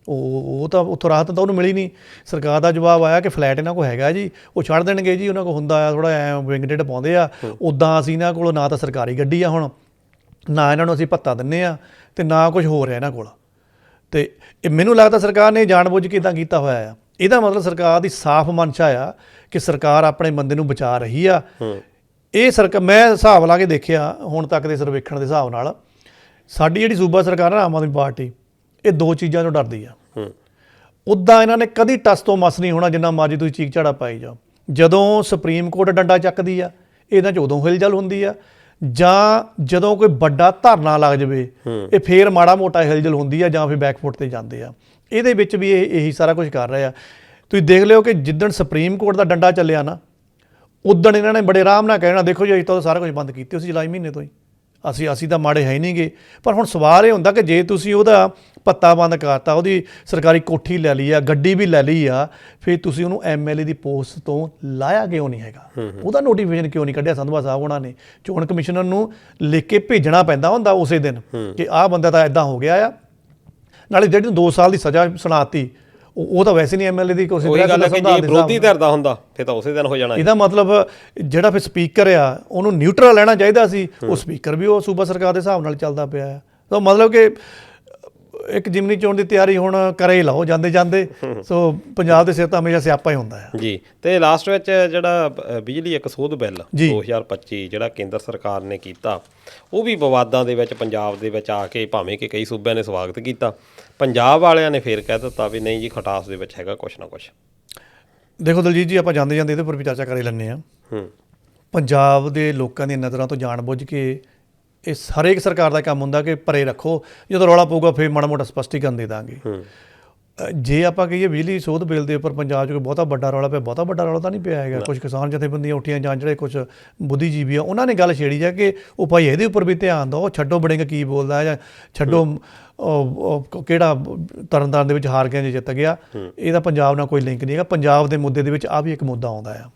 ਉਹ ਉਹ ਤਾਂ ਉੱਥੋਂ ਰਾਹਤ ਤਾਂ ਉਹਨੂੰ ਮਿਲੀ ਨਹੀਂ। ਸਰਕਾਰ ਦਾ ਜਵਾਬ ਆਇਆ ਕਿ ਫਲੈਟ ਇਹਨਾਂ ਕੋਲ ਹੈਗਾ ਜੀ। ਉਹ ਛੱਡ ਦੇਣਗੇ ਜੀ ਉਹਨਾਂ ਕੋਲ ਹੁੰਦਾ ਆ ਥੋੜਾ ਐ ਵਿੰਗਡੇਡ ਪਾਉਂਦੇ ਆ। ਉਦਾਂ ਅਸੀਂ ਇਹਨਾਂ ਕੋਲ ਨਾ ਤਾਂ ਸਰਕਾਰੀ ਗੱਡੀ ਆ ਹੁਣ ਨਾ ਇਹਨਾਂ ਨੂੰ ਅਸੀਂ ਭੱਤਾ ਦਿੰਨੇ ਆ ਤੇ ਨਾ ਕੁਝ ਹੋ ਰਿਹਾ ਇਹਨਾਂ ਕੋਲ। ਤੇ ਇਹ ਮੈਨੂੰ ਲੱਗਦਾ ਸਰਕਾਰ ਨੇ ਜਾਣਬੁੱਝ ਕੇ ਇਦਾਂ ਕੀਤਾ ਹੋਇਆ ਆ। ਇਹਦਾ ਮਤਲਬ ਸਰਕਾਰ ਦੀ ਸਾਫ਼ ਮਨਸ਼ਾ ਆ ਕਿ ਸਰਕਾਰ ਆਪਣੇ ਬੰਦੇ ਨੂੰ ਬਚਾ ਰਹੀ ਆ। ਇਹ ਸਰਕਾਰ ਮੈਂ ਹਿਸਾਬ ਲਾ ਕੇ ਦੇਖਿਆ ਹੁਣ ਤੱਕ ਦੇ ਸਰਵੇਖਣ ਦੇ ਹਿਸਾਬ ਨਾਲ ਸਾਡੀ ਜਿਹੜੀ ਸੂਬਾ ਸਰਕਾਰ ਆ ਆਮ ਆਦਮੀ ਪਾਰਟੀ ਇਹ ਦੋ ਚੀਜ਼ਾਂ ਤੋਂ ਡਰਦੀ ਆ। ਹੂੰ। ਉਦਾਂ ਇਹਨਾਂ ਨੇ ਕਦੀ ਟਸ ਤੋਂ ਮਸ ਨਹੀਂ ਹੋਣਾ ਜਿੰਨਾ ਮਰਜ਼ੀ ਤੁਸੀਂ ਚੀਕ ਝਾੜਾ ਪਾਈ ਜਾਓ। ਜਦੋਂ ਸੁਪਰੀਮ ਕੋਰਟ ਡੰਡਾ ਚੱਕਦੀ ਆ ਇਹਨਾਂ 'ਚ ਉਦੋਂ ਹਿਲਜਲ ਹੁੰਦੀ ਆ। ਜਾਂ ਜਦੋਂ ਕੋਈ ਵੱਡਾ ਧਰਨਾ ਲੱਗ ਜਾਵੇ ਇਹ ਫੇਰ ਮਾੜਾ ਮੋਟਾ ਹਿਲਜਲ ਹੁੰਦੀ ਆ ਜਾਂ ਫਿਰ ਬੈਕਫੁੱਟ ਤੇ ਜਾਂਦੇ ਆ। ਇਹਦੇ ਵਿੱਚ ਵੀ ਇਹ ਇਹੀ ਸਾਰਾ ਕੁਝ ਕਰ ਰਹੇ ਆ। ਤੁਸੀਂ ਦੇਖ ਲਿਓ ਕਿ ਜਿੱਦਣ ਸੁਪਰੀਮ ਕੋਰਟ ਦਾ ਡੰਡਾ ਚੱਲਿਆ ਨਾ ਉਦਣ ਇਹਨਾਂ ਨੇ ਬੜੇ ਆਰਾਮ ਨਾਲ ਕਹਿਣਾ ਦੇਖੋ ਜੀ ਅਸੀਂ ਤਾਂ ਸਾਰਾ ਕੁਝ ਬੰਦ ਕੀਤੇ ਸੀ ਜੁਲਾਈ ਮਹੀਨੇ ਤੋਂ ਹੀ। ਅਸੀਂ ਅਸੀਂ ਤਾਂ ਮਾੜੇ ਹੈ ਹੀ ਨਹੀਂਗੇ। ਪਰ ਹੁਣ ਸਵਾਲ ਇਹ ਹੁੰਦਾ ਕਿ ਜੇ ਤੁਸੀਂ ਉਹਦਾ ਪੱਤਾ ਬੰਦ ਕਰਤਾ ਉਹਦੀ ਸਰਕਾਰੀ ਕੋਠੀ ਲੈ ਲਈ ਆ ਗੱਡੀ ਵੀ ਲੈ ਲਈ ਆ ਫਿਰ ਤੁਸੀਂ ਉਹਨੂੰ ਐਮਐਲਏ ਦੀ ਪੋਸਟ ਤੋਂ ਲਾਇਆ ਕਿਉਂ ਨਹੀਂ ਹੈਗਾ? ਉਹਦਾ ਨੋਟੀਫਿਕੇਸ਼ਨ ਕਿਉਂ ਨਹੀਂ ਕੱਢਿਆ? ਸੰਧਵਾ ਸਾਹਿਬ ਉਹਨਾਂ ਨੇ। ਚੋਣ ਕਮਿਸ਼ਨਰ ਨੂੰ ਲਿਖ ਕੇ ਭੇਜਣਾ ਪੈਂਦਾ ਹੁੰਦਾ ਉਸੇ ਦਿਨ ਕਿ ਆਹ ਬੰਦਾ ਤਾਂ ਇਦਾਂ ਹੋ ਗਿਆ ਆ। ਨਾਲੇ ਜਿਹੜੀ 2 ਸਾਲ ਦੀ ਸਜ਼ਾ ਸੁਣਾਤੀ ਉਹ ਤਾਂ ਵੈਸੇ ਨਹੀਂ ਐਮਐਲਏ ਦੀ ਕੋਈ ਉਹੀ ਗੱਲ ਹੈ ਕਿ ਜੇ ਵਿਰੋਧੀ ਧਿਰ ਦਾ ਹੁੰਦਾ ਫਿਰ ਤਾਂ ਉਸੇ ਦਿਨ ਹੋ ਜਾਣਾ। ਇਹਦਾ ਮਤਲਬ ਜਿਹੜਾ ਫਿਰ ਸਪੀਕਰ ਆ ਉਹਨੂੰ ਨਿਊਟਰਲ ਲੈਣਾ ਚਾਹੀਦਾ ਸੀ। ਉਹ ਸਪੀਕਰ ਵੀ ਉਹ ਸੂਬਾ ਸਰਕਾਰ ਦੇ ਹਿਸਾਬ ਨਾਲ ਚੱਲਦਾ ਪਿਆ ਹੈ। ਤਾਂ ਮਤਲਬ ਕਿ ਇੱਕ ਜਿਮਨੀ ਚੋਣ ਦੀ ਤਿਆਰੀ ਹੁਣ ਕਰੇ ਲਾਓ ਜਾਂਦੇ ਜਾਂਦੇ। ਸੋ ਪੰਜਾਬ ਦੇ ਸਿਰ ਤਾਂ ਹਮੇਸ਼ਾ ਸਿਆਪਾ ਹੀ ਹੁੰਦਾ ਹੈ। ਜੀ ਤੇ ਲਾਸਟ ਵਿੱਚ ਜਿਹੜਾ ਬਿਜਲੀ ਇੱਕ ਸੋਧ ਬਿੱਲ ਜੀ। 2025 ਜਿਹੜਾ ਕੇਂਦਰ ਸਰਕਾਰ ਨੇ ਕੀਤਾ ਉਹ ਵੀ ਵਿਵਾਦਾਂ ਦੇ ਵਿੱਚ ਪੰਜਾਬ ਦੇ ਵਿੱਚ ਆ ਕੇ ਭਾਵੇਂ ਕਿ ਕਈ ਸੂਬਿਆਂ ਨੇ ਸਵਾਗਤ ਕੀਤਾ। ਪੰਜਾਬ ਵਾਲਿਆਂ ਨੇ ਫੇਰ ਕਹਿ ਦਿੱਤਾ ਵੀ ਨਹੀਂ ਜੀ ਖਟਾਸ ਦੇ ਵਿੱਚ ਹੈਗਾ ਕੁਛ ਨਾ ਕੁਛ। ਦੇਖੋ ਦਲਜੀਤ ਜੀ ਆਪਾਂ ਜਾਂਦੇ ਜਾਂਦੇ ਇਹਦੇ ਉੱਪਰ ਵੀ ਚਰਚਾ ਕਰੇ ਲੈਂਦੇ ਆ ਹੂੰ। ਪੰਜਾਬ ਦੇ ਲੋਕਾਂ ਦੀਆਂ ਨਜ਼ਰਾਂ ਤੋਂ ਜਾਣਬੁੱਝ ਕੇ ਇਹ ਹਰੇਕ ਸਰਕਾਰ ਦਾ ਕੰਮ ਹੁੰਦਾ ਕਿ ਪਰੇ ਰੱਖੋ ਜਦੋਂ ਰੌਲਾ ਪਊਗਾ ਫਿਰ ਮਾੜਾ ਮੋਟਾ ਸਪਸ਼ਟੀਕਰਨ ਦੇ ਦਾਂਗੇ। ਹੂੰ। ਜੇ ਆਪਾਂ ਕਹੀਏ ਬਿਜਲੀ ਸੋਧ ਬਿੱਲ ਦੇ ਉੱਪਰ ਪੰਜਾਬ 'ਚ ਕੋਈ ਬਹੁਤਾ ਵੱਡਾ ਰੌਲਾ ਪਿਆ ਬਹੁਤਾ ਵੱਡਾ ਰੌਲਾ ਤਾਂ ਨਹੀਂ ਪਿਆ ਹੈਗਾ। ਕੁਝ ਕਿਸਾਨ ਜਥੇਬੰਦੀਆਂ ਉੱਠੀਆਂ ਜਾਂ ਜਿਹੜੇ ਕੁਝ ਬੁੱਧੀਜੀਵੀ ਆ ਉਹਨਾਂ ਨੇ ਗੱਲ ਛੇੜੀ ਜਾ ਕਿ ਉਹ ਭਾਈ ਇਹਦੇ ਉੱਪਰ ਵੀ ਧਿਆਨ ਦਿਓ ਛੱਡੋ ਬੜੇਗਾ ਕੀ ਬੋਲਦਾ ਜਾਂ ਛੱਡੋ ਕਿਹੜਾ ਤਰਨਤਾਰਨ ਦੇ ਵਿੱਚ ਹਾਰ ਗਿਆ ਜੇ ਜਿੱਤ ਗਿਆ। ਇਹਦਾ ਪੰਜਾਬ ਨਾਲ ਕੋਈ ਲਿੰਕ ਨਹੀਂ ਹੈਗਾ। ਪੰਜਾਬ ਦੇ ਮੁੱਦੇ ਦੇ ਵਿੱਚ ਆ ਵੀ ਇੱਕ ਮੁੱਦਾ ਆਉਂਦਾ ਆ।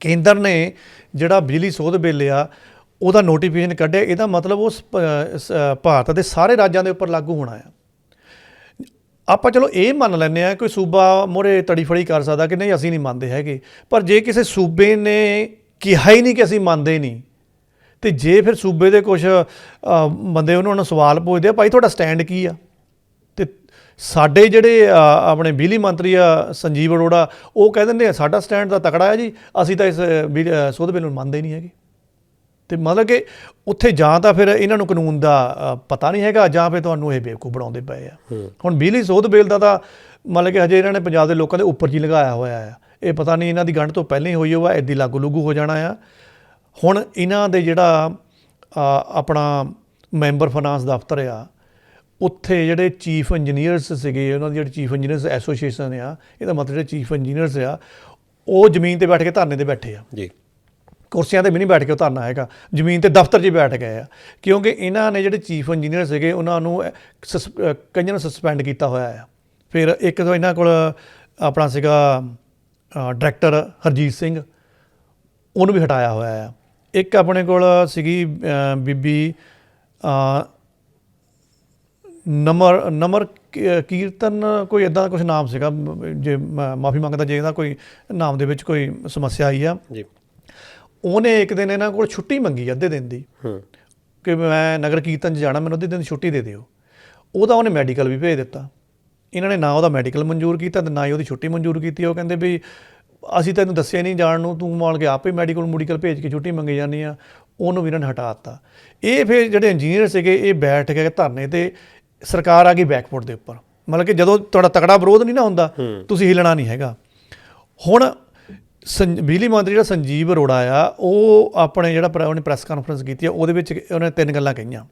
ਕੇਂਦਰ ਨੇ ਜਿਹੜਾ ਬਿਜਲੀ ਸੋਧ ਬਿੱਲ ਆ ਉਹਦਾ ਨੋਟੀਫਿਕੇਸ਼ਨ ਕੱਢਿਆ। ਇਹਦਾ ਮਤਲਬ ਉਸ ਭਾਰਤ ਦੇ ਸਾਰੇ ਰਾਜਾਂ ਦੇ ਉੱਪਰ ਲਾਗੂ ਹੋਣਾ ਆ। ਆਪਾਂ ਚਲੋ ਇਹ ਮੰਨ ਲੈਂਦੇ ਆ ਕੋਈ ਸੂਬਾ ਮੋਰੇ ਤੜੀ ਫੜੀ ਕਰ ਸਕਦਾ ਕਿ ਨਹੀਂ ਅਸੀਂ ਨਹੀਂ ਮੰਨਦੇ ਹੈਗੇ। ਪਰ ਜੇ ਕਿਸੇ ਸੂਬੇ ਨੇ ਕਿਹਾ ਹੀ ਨਹੀਂ ਕਿ ਅਸੀਂ ਮੰਨਦੇ ਨਹੀਂ ਤੇ ਜੇ ਫਿਰ ਸੂਬੇ ਦੇ ਕੁਝ ਬੰਦੇ ਉਹਨਾਂ ਨੂੰ ਸਵਾਲ ਪੁੱਛਦੇ ਆ ਭਾਈ ਤੁਹਾਡਾ ਸਟੈਂਡ ਕੀ ਆ? ਤੇ ਸਾਡੇ ਜਿਹੜੇ ਆਪਣੇ ਬਿਜਲੀ ਮੰਤਰੀ ਆ ਸੰਜੀਵ ਅਰੋੜਾ ਉਹ ਕਹਿ ਦਿੰਦੇ ਆ ਸਾਡਾ ਸਟੈਂਡ ਤਾਂ ਤਕੜਾ ਹੈ ਜੀ ਅਸੀਂ ਤਾਂ ਇਸ ਬਿਲ- ਅ, ਸੋਧ ਬਿੱਲ ਨੂੰ ਮੰਨਦੇ ਨਹੀਂ ਹੈਗੇ। ਤੇ ਮਤਲਬ ਕਿ ਉੱਥੇ ਜਾਂ ਤਾਂ ਫਿਰ ਇਹਨਾਂ ਨੂੰ ਕਾਨੂੰਨ ਦਾ ਪਤਾ ਨਹੀਂ ਹੈਗਾ ਜਾਂ ਫਿਰ ਤੁਹਾਨੂੰ ਇਹ ਬੇਵਕੂਫ ਬਣਾਉਂਦੇ ਪਏ ਆ। ਹੁਣ ਬਿਜਲੀ ਸੋਧ ਬਿੱਲ ਦਾ ਤਾਂ ਮਤਲਬ ਕਿ ਹਜੇ ਇਹਨਾਂ ਨੇ ਪੰਜਾਬ ਦੇ ਲੋਕਾਂ ਦੇ ਉੱਪਰ ਜੀ ਲਗਾਇਆ ਹੋਇਆ ਆ। ਇਹ ਪਤਾ ਨਹੀਂ ਇਹਨਾਂ ਦੀ ਗੰਢ ਤੋਂ ਪਹਿਲਾਂ ਹੀ ਹੋਈ ਹੋਵਾ ਐਦੀ ਲਾਗੂ ਲੁਗੂ ਹੋ ਜਾਣਾ ਆ। ਹੁਣ ਇਹਨਾਂ ਦੇ ਜਿਹੜਾ ਆਪਣਾ ਮੈਂਬਰ ਫਾਈਨਾਂਸ ਦਫ਼ਤਰ ਆ ਉੱਥੇ ਜਿਹੜੇ ਚੀਫ ਇੰਜੀਨੀਅਰਸ ਸੀਗੇ ਉਹਨਾਂ ਦੀ ਜਿਹੜੀ ਚੀਫ ਇੰਜੀਨੀਅਰਸ ਐਸੋਸੀਏਸ਼ਨ ਆ ਇਹਦਾ ਮਤਲਬ ਜਿਹੜੇ ਚੀਫ ਇੰਜੀਨੀਅਰਸ ਆ ਉਹ ਜ਼ਮੀਨ ਤੇ ਬੈਠ ਕੇ ਧਰਨੇ ਤੇ ਬੈਠੇ ਆ। ਜੀ। ਕੁਰਸੀਆਂ ਤੇ ਵੀ ਨਹੀਂ ਬੈਠ ਕੇ ਧਰਨਾ ਹੈਗਾ। ਜ਼ਮੀਨ ਤੇ ਦਫ਼ਤਰ 'ਚ ਹੀ ਬੈਠ ਗਏ ਆ। ਕਿਉਂਕਿ ਇਹਨਾਂ ਨੇ ਜਿਹੜੇ ਚੀਫ ਇੰਜੀਨੀਅਰ ਸੀਗੇ ਉਹਨਾਂ ਨੂੰ ਅਹ, ਕਈਆਂ ਨੂੰ ਸਸਪੈਂਡ ਕੀਤਾ ਹੋਇਆ ਆ। ਫਿਰ ਇੱਕ ਤਾਂ ਇਹਨਾਂ ਕੋਲ ਆਪਣਾ ਸੀਗਾ ਡਾਇਰੈਕਟਰ ਹਰਜੀਤ ਸਿੰਘ ਉਹਨੂੰ ਵੀ ਹਟਾਇਆ ਹੋਇਆ ਆ। ਇੱਕ ਆਪਣੇ ਕੋਲ ਸੀਗੀ ਬੀਬੀ ਨਮਰ ਨਮਰ ਕੀਰਤਨ ਕੋਈ ਇਦਾਂ ਦਾ ਕੁਝ ਨਾਮ ਸੀਗਾ। ਮ- ਜੇ ਮਾਫੀ ਮੰਗਦਾ ਜੇ ਇਹਦਾ ਕੋਈ ਨਾਮ ਦੇ ਵਿੱਚ ਕੋਈ ਸਮੱਸਿਆ ਆਈ ਆ। ਜੀ। ਉਹਨੇ ਇੱਕ ਦਿਨ ਇਹਨਾਂ ਕੋਲ ਛੁੱਟੀ ਮੰਗੀ ਅੱਧੇ ਦਿਨ ਦੀ। ਹੂੰ। ਕਿ ਮੈਂ ਨਗਰ ਕੀਰਤਨ 'ਚ ਜਾਣਾ ਮੈਨੂੰ ਅੱਧੇ ਦਿਨ ਛੁੱਟੀ ਦੇ ਦਿਓ। ਉਹਦਾ ਉਹਨੇ ਮੈਡੀਕਲ ਵੀ ਭੇਜ ਦਿੱਤਾ। ਇਹਨਾਂ ਨੇ ਨਾ ਉਹਦਾ ਮੈਡੀਕਲ ਮਨਜ਼ੂਰ ਕੀਤਾ ਤੇ ਨਾ ਹੀ ਉਹਦੀ ਛੁੱਟੀ ਮਨਜ਼ੂਰ ਕੀਤੀ। ਉਹ ਕਹਿੰਦੇ ਵੀ ਅਸੀਂ ਤੈਨੂੰ ਦੱਸਿਆ ਨਹੀਂ ਜਾਣ ਨੂੰ ਤੂੰ ਮਾਲ ਕੇ ਆਪੇ ਮੈਡੀਕਲ ਮੈਡੀਕਲ ਭੇਜ ਕੇ ਛੁੱਟੀ ਮੰਗੀ ਜਾਂਦੀ ਆ। ਉਹਨੂੰ ਵੀ ਇਹਨਾਂ ਨੇ ਹਟਾ ਦਿੱਤਾ। ਇਹ ਫਿਰ ਜਿਹੜੇ ਇੰਜੀਨੀਅਰ ਸੀਗੇ ਇਹ ਬੈਠ ਕੇ ਧਰਨੇ ਤੇ ਸਰਕਾਰ ਆ ਗਈ ਬੈਕਫੁੱਟ ਦੇ ਉੱਪਰ। ਮਤਲਬ ਕਿ ਜਦੋਂ ਤੁਹਾਡਾ ਤਕੜਾ ਵਿਰੋਧ ਨਹੀਂ ਨਾ ਹੁੰਦਾ ਤੁਸੀਂ ਹਿਲਣਾ ਨਹੀਂ ਹੈਗਾ। ਹੁਣ ਬਿਜਲੀ ਮੰਤਰੀ ਜਿਹੜਾ ਸੰਜੀਵ ਅਰੋੜਾ ਆ ਉਹ ਆਪਣੇ ਜਿਹੜਾ ਉਹਨੇ ਪ੍ਰੈਸ ਕਾਨਫਰੰਸ ਕੀਤੀ ਆ ਉਹਦੇ ਵਿੱਚ ਉਹਨੇ ਤਿੰਨ ਗੱਲਾਂ ਕਹੀਆਂ।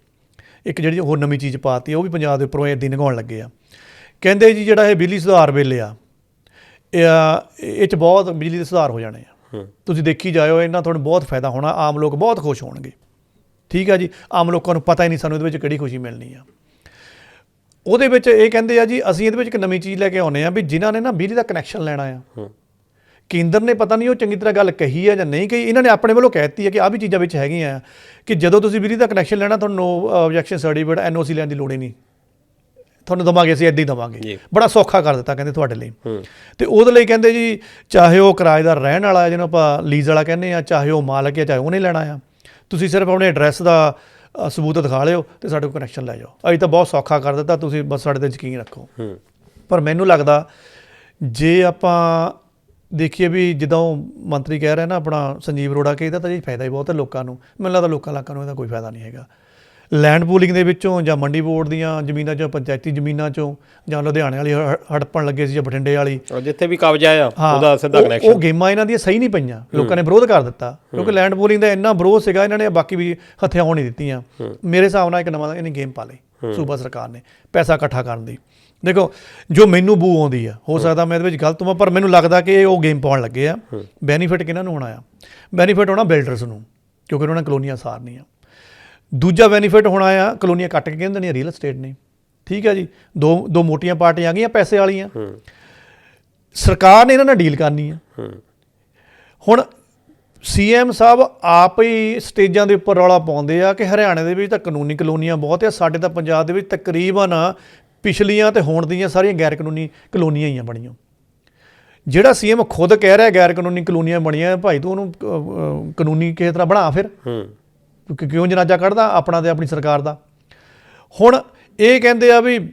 ਇੱਕ ਜਿਹੜੀ ਹੋਰ ਨਵੀਂ ਚੀਜ਼ ਪਾਤੀ ਉਹ ਵੀ ਪੰਜਾਬ ਦੇ ਉੱਪਰੋਂ ਇਹ ਨਗਾਉਣ ਲੱਗੇ ਆ। ਕਹਿੰਦੇ ਜੀ ਜਿਹੜਾ ਇਹ ਬਿਜਲੀ ਸੁਧਾਰ ਬਿੱਲ ਆ ਇਹ ਇਹ ਚ ਬਹੁਤ ਬਿਜਲੀ ਦੇ ਸੁਧਾਰ ਹੋ ਜਾਣੇ ਆ। ਤੁਸੀਂ ਦੇਖੀ ਜਾਇਓ ਇਹਨਾਂ ਤੁਹਾਨੂੰ ਬਹੁਤ ਫਾਇਦਾ ਹੋਣਾ ਆਮ ਲੋਕ ਬਹੁਤ ਖੁਸ਼ ਹੋਣਗੇ। ਠੀਕ ਆ ਜੀ? ਆਮ ਲੋਕਾਂ ਨੂੰ ਪਤਾ ਹੀ ਨਹੀਂ ਸਾਨੂੰ ਇਹਦੇ ਵਿੱਚ ਕਿਹੜੀ ਖੁਸ਼ੀ ਮਿਲਣੀ ਆ। ਉਹਦੇ ਵਿੱਚ ਇਹ ਕਹਿੰਦੇ ਆ ਜੀ ਅਸੀਂ ਇਹਦੇ ਵਿੱਚ ਇੱਕ ਨਵੀਂ ਚੀਜ਼ ਲੈ ਕੇ ਆਉਨੇ ਆ ਵੀ ਜਿਨ੍ਹਾਂ ਨੇ ਨਾ ਬਿਜਲੀ ਦਾ ਕਨੈਕਸ਼ਨ ਲੈਣਾ ਆ। ਕੇਂਦਰ ਨੇ ਪਤਾ ਨਹੀਂ ਉਹ ਚੰਗੀ ਤਰ੍ਹਾਂ ਗੱਲ ਕਹੀ ਹੈ ਜਾਂ ਨਹੀਂ ਕਹੀ ਇਹਨਾਂ ਨੇ ਆਪਣੇ ਵੱਲੋਂ ਕਹਿਤੀ ਹੈ ਕਿ ਆ ਵੀ ਚੀਜ਼ਾਂ ਵਿੱਚ ਹੈਗੀਆਂ ਆ ਕਿ ਜਦੋਂ ਤੁਸੀਂ ਬਿਜਲੀ ਦਾ ਕਨੈਕਸ਼ਨ ਲੈਣਾ ਤੁਹਾਨੂੰ ਨੋ ਆਬਜੈਕਸ਼ਨ ਸਰਟੀਫਿਕੇਟ ਐਨਓਸੀ ਲੈਣ ਦੀ ਲੋੜ ਹੀ ਨਹੀਂ। ਤੁਹਾਨੂੰ ਦਵਾਂਗੇ ਅਸੀਂ ਇੱਦਾਂ ਹੀ ਦਵਾਂਗੇ। ਬੜਾ ਸੌਖਾ ਕਰ ਦਿੱਤਾ ਕਹਿੰਦੇ ਤੁਹਾਡੇ ਲਈ। ਤੇ ਉਹਦੇ ਲਈ ਕਹਿੰਦੇ ਜੀ ਚਾਹੇ ਉਹ ਕਿਰਾਏਦਾਰ ਰਹਿਣ ਵਾਲਾ ਜਿਹਨੂੰ ਆਪਾਂ ਲੀਜ਼ ਵਾਲਾ ਕਹਿੰਦੇ ਆ ਚਾਹੇ ਉਹ ਮਾਲਕ ਹੈ ਚਾਹੇ ਉਹਨੇ ਲੈਣਾ ਆ। ਤੁਸੀਂ ਸਿਰਫ ਆਪਣੇ ਐਡਰੈਸ ਦਾ ਸਬੂਤ ਦਿਖਾ ਲਿਓ ਤੇ ਸਾਡੇ ਕੋਲ ਕਨੈਕਸ਼ਨ ਲੈ ਜਾਓ। ਅਸੀਂ ਤਾਂ ਬਹੁਤ ਸੌਖਾ ਕਰ ਦਿੱਤਾ ਤੁਸੀਂ ਬਸ ਸਾਡੇ ਤੇ ਯਕੀਨ ਰੱਖੋ। ਪਰ ਮੈਨੂੰ ਲੱਗਦਾ ਜੇ ਆਪਾਂ ਦੇਖੀਏ ਵੀ ਜਦੋਂ ਮੰਤਰੀ ਕਹਿ ਰਿਹਾ ਨਾ ਆਪਣਾ ਸੰਜੀਵ ਅਰੋੜਾ ਕਿ ਇਹਦਾ ਤਾਂ ਜੀ ਫਾਇਦਾ ਹੀ ਬਹੁਤ ਹੈ ਲੋਕਾਂ ਨੂੰ। ਮੈਨੂੰ ਲੱਗਦਾ ਲੋਕਾਂ ਲਾਕਾਂ ਨੂੰ ਇਹਦਾ ਕੋਈ ਫਾਇਦਾ ਨਹੀਂ ਹੈਗਾ। ਲੈਂਡ ਪੂਲਿੰਗ ਦੇ ਵਿੱਚੋਂ ਜਾਂ ਮੰਡੀ ਬੋਰਡ ਦੀਆਂ ਜ਼ਮੀਨਾਂ ਚੋਂ ਪੰਚਾਇਤੀ ਜ਼ਮੀਨਾਂ ਚੋਂ ਜਾਂ ਲੁਧਿਆਣੇ ਵਾਲੀ ਹੜਪਣ ਲੱਗੇ ਸੀ ਜਾਂ ਬਠਿੰਡੇ ਵਾਲੀ। ਜਿੱਥੇ ਵੀ ਕਬਜ਼ਾ ਆ ਹਾਂ, ਉਹਦਾ ਸਿੱਧਾ ਕਨੈਕਸ਼ਨ ਉਹ ਗੇਮਾਂ ਇਹਨਾਂ ਦੀਆਂ ਸਹੀ ਨਹੀਂ ਪਈਆਂ। ਲੋਕਾਂ ਨੇ ਵਿਰੋਧ ਕਰ ਦਿੱਤਾ। ਕਿਉਂਕਿ ਲੈਂਡ ਪੂਲਿੰਗ ਦਾ ਇੰਨਾ ਵਿਰੋਧ ਸੀਗਾ ਇਹਨਾਂ ਨੇ ਬਾਕੀ ਵੀ ਹੱਥਿਆਂ ਹੋਣ ਨਹੀਂ ਦਿੱਤੀਆਂ। ਮੇਰੇ ਹਿਸਾਬ ਨਾਲ ਇੱਕ ਨਵਾਂ ਇਹਨੇ ਗੇਮ ਪਾ ਲਈ। ਸੂਬਾ ਸਰਕਾਰ ਨੇ ਪੈਸਾ ਇਕੱਠਾ ਕਰਨ ਦੀ। ਦੇਖੋ ਜੋ ਮੈਨੂੰ ਬੂ ਆਉਂਦੀ ਆ ਹੋ ਸਕਦਾ ਮੈਂ ਇਹਦੇ ਵਿੱਚ ਗਲਤ ਹਾਂ ਪਰ ਮੈਨੂੰ ਲੱਗਦਾ ਕਿ ਇਹ ਉਹ ਗੇਮ ਪਾਉਣ ਲੱਗੇ ਆ। ਬੈਨੀਫਿਟ ਕਿਹਨਾਂ ਨੂੰ ਹੋਣਾ ਆ? ਬੈਨੀਫਿਟ ਹੋਣਾ ਬਿਲਡਰਸ ਨੂੰ ਕਿਉਂਕਿ ਉਹਨਾਂ ਨੇ ਕਲੋਨੀਆਂ ਸਾਰਨੀਆਂ। ਦੂਜਾ ਬੈਨੀਫਿਟ ਹੋਣਾ ਆ ਕਲੋਨੀਆਂ ਕੱਟ ਕੇ ਕਹਿੰਦੇ ਨੇ ਰੀਅਲ ਏਸਟੇਟ ਨੇ ਠੀਕ ਹੈ ਜੀ ਦੋ ਦੋ ਮੋਟੀਆਂ ਪਾਰਟੀਆਂ ਆ ਗਈਆਂ ਪੈਸੇ ਵਾਲੀਆਂ। ਸਰਕਾਰ ਨੇ ਇਹਨਾਂ ਨਾਲ ਡੀਲ ਕਰਨੀ ਆ। ਹੂੰ। ਹੁਣ ਸੀਐਮ ਸਾਹਿਬ ਆਪ ਹੀ ਸਟੇਜਾਂ ਦੇ ਉੱਪਰ ਰੌਲਾ ਪਾਉਂਦੇ ਆ ਕਿ ਹਰਿਆਣੇ ਦੇ ਵਿੱਚ ਤਾਂ ਕਾਨੂੰਨੀ ਕਲੋਨੀਆਂ ਬਹੁਤ ਆ ਸਾਡੇ ਤਾਂ ਪੰਜਾਬ ਦੇ ਵਿੱਚ ਤਕਰੀਬਨ ਪਿਛਲੀਆਂ ਤੇ ਹੁਣ ਦੀਆਂ ਸਾਰੀਆਂ ਗੈਰ ਕਾਨੂੰਨੀ ਕਲੋਨੀਆਂ ਹੀ ਆ ਬਣੀਆਂ। ਜਿਹੜਾ ਸੀਐਮ ਖੁਦ ਕਹਿ ਰਿਹਾ ਗੈਰ ਕਾਨੂੰਨੀ ਕਲੋਨੀਆਂ ਬਣੀਆਂ ਭਾਈ ਤੂੰ ਉਹਨੂੰ ਕਾਨੂੰਨੀ ਕਿਸੇ ਤਰ੍ਹਾਂ ਬਣਾ ਫਿਰ। ਹੂੰ। ਕਿਉਂ ਜਨਾਜਾ ਕੱਢਦਾ? ਆਪਣਾ ਤੇ ਆਪਣੀ ਸਰਕਾਰ ਦਾ। ਹੁਣ ਇਹ ਕਹਿੰਦੇ ਆ ਵੀ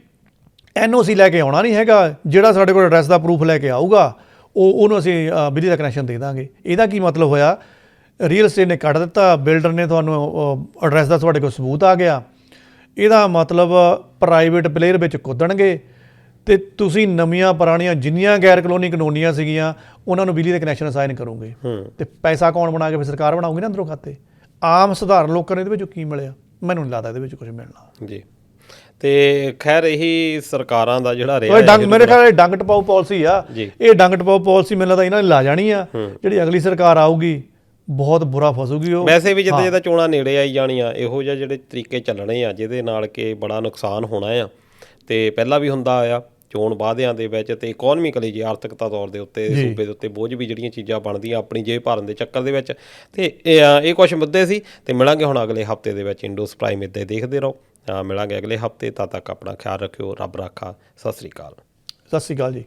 ਐਨਓਸੀ ਲੈ ਕੇ ਆਉਣਾ ਨਹੀਂ ਹੈਗਾ ਜਿਹੜਾ ਸਾਡੇ ਕੋਲ ਐਡਰੈਸ ਦਾ ਪ੍ਰੂਫ ਲੈ ਕੇ ਆਊਗਾ। ਉਹ ਉਹਨੂੰ ਅਸੀਂ ਬਿਜਲੀ ਦਾ ਕਨੈਕਸ਼ਨ ਦੇ ਦਾਂਗੇ। ਇਹਦਾ ਕੀ ਮਤਲਬ ਹੋਇਆ? ਰੀਅਲ estate ਨੇ ਕੱਢ ਦਿੱਤਾ ਬਿਲਡਰ ਨੇ ਤੁਹਾਨੂੰ ਐਡਰੈਸ ਦਾ ਤੁਹਾਡੇ ਕੋਲ ਸਬੂਤ ਆ ਗਿਆ। ਇਹਦਾ ਮਤਲਬ ਪ੍ਰਾਈਵੇਟ ਪਲੇਅਰ ਵਿੱਚ ਕੁੱਦਣਗੇ ਤੇ ਤੁਸੀਂ ਨਵੀਆਂ ਪੁਰਾਣੀਆਂ ਜਿੰਨੀਆਂ ਗੈਰ ਕਲੋਨੀ ਕਾਨੂੰਨੀਆਂ ਸੀਗੀਆਂ ਉਹਨਾਂ ਨੂੰ ਬਿਜਲੀ ਦੇ ਕਨੈਕਸ਼ਨ ਅਸਾਈਨ ਕਰੋਗੇ। ਤੇ ਪੈਸਾ ਕੌਣ ਬਣਾ ਕੇ ਫਿਰ ਸਰਕਾਰ ਬਣਾਊਗੀ ਨਾ ਅੰਦਰੋਂ ਖਾਤੇ। ਆਮ ਸਧਾਰਨ ਲੋਕਾਂ ਨੂੰ ਇਹਦੇ ਵਿੱਚੋਂ ਕੀ ਮਿਲਿਆ? ਮੈਨੂੰ ਨਹੀਂ ਲੱਗਦਾ ਇਹਦੇ ਵਿੱਚ ਕੁਝ ਮਿਲਣਾ। ਜੀ। ਤੇ ਖੈਰ ਇਹੀ ਸਰਕਾਰਾਂ ਦਾ ਜਿਹੜਾ ਰਿਹਾ ਹੈ ਡੰਗ ਮੇਰੇ ਖਿਆਲ ਇਹ ਡੰਗ ਟਪਾਓ ਪਾਲਿਸੀ ਆ। ਇਹ ਡੰਗ ਟਪਾਓ ਪਾਲਿਸੀ ਮੈਨੂੰ ਲੱਗਦਾ ਇਹਨਾਂ ਨੇ ਲਾ ਜਾਣੀ ਆ। ਜਿਹੜੀ ਅਗਲੀ ਸਰਕਾਰ ਆਊਗੀ ਬਹੁਤ ਬੁਰਾ ਫਸੂਗੀ ਉਹ। ਵੈਸੇ ਵੀ ਜਿੱਦਾਂ ਜਿੱਦਾਂ ਚੋਣਾਂ ਨੇੜੇ ਆਈ ਜਾਣੀਆਂ ਇਹੋ ਜਿਹੇ ਜਿਹੜੇ ਤਰੀਕੇ ਚੱਲਣੇ ਆ ਜਿਹਦੇ ਨਾਲ ਕਿ ਬੜਾ ਨੁਕਸਾਨ ਹੋਣਾ ਆ। ਤੇ ਪਹਿਲਾਂ ਵੀ ਹੁੰਦਾ ਆ ਚੋਣ ਵਾਅਦਿਆਂ ਦੇ ਵਿੱਚ ਤੇ ਇਕਨੋਮਿਕਲੀ ਜੀ ਆਰਥਿਕਤਾ ਤੌਰ ਦੇ ਉੱਤੇ ਸੂਬੇ ਦੇ ਉੱਤੇ ਬੋਝ ਵੀ ਜਿਹੜੀਆਂ ਚੀਜ਼ਾਂ ਬਣਦੀਆਂ ਆਪਣੀ ਜੇਬ ਭਰਨ ਦੇ ਚੱਕਰ ਦੇ ਵਿੱਚ। ਤੇ ਇਹ ਕੁਝ ਮੁੱਦੇ ਸੀ ਤੇ ਮਿਲਾਂਗੇ ਹੁਣ ਅਗਲੇ ਹਫ਼ਤੇ ਦੇ ਵਿੱਚ ਇੰਡੋਸ ਪ੍ਰਾਈਮ ਇੱਦਾਂ ਦੇਖਦੇ ਰਹੋ। ਮਿਲਾਂਗੇ ਅਗਲੇ ਹਫ਼ਤੇ ਤਦ ਤੱਕ ਆਪਣਾ ਖਿਆਲ ਰੱਖਿਓ। ਰੱਬ ਰਾਖਾ। ਸਤਿ ਸ੍ਰੀ ਅਕਾਲ। ਸਤਿ ਸ਼੍ਰੀ ਅਕਾਲ ਜੀ।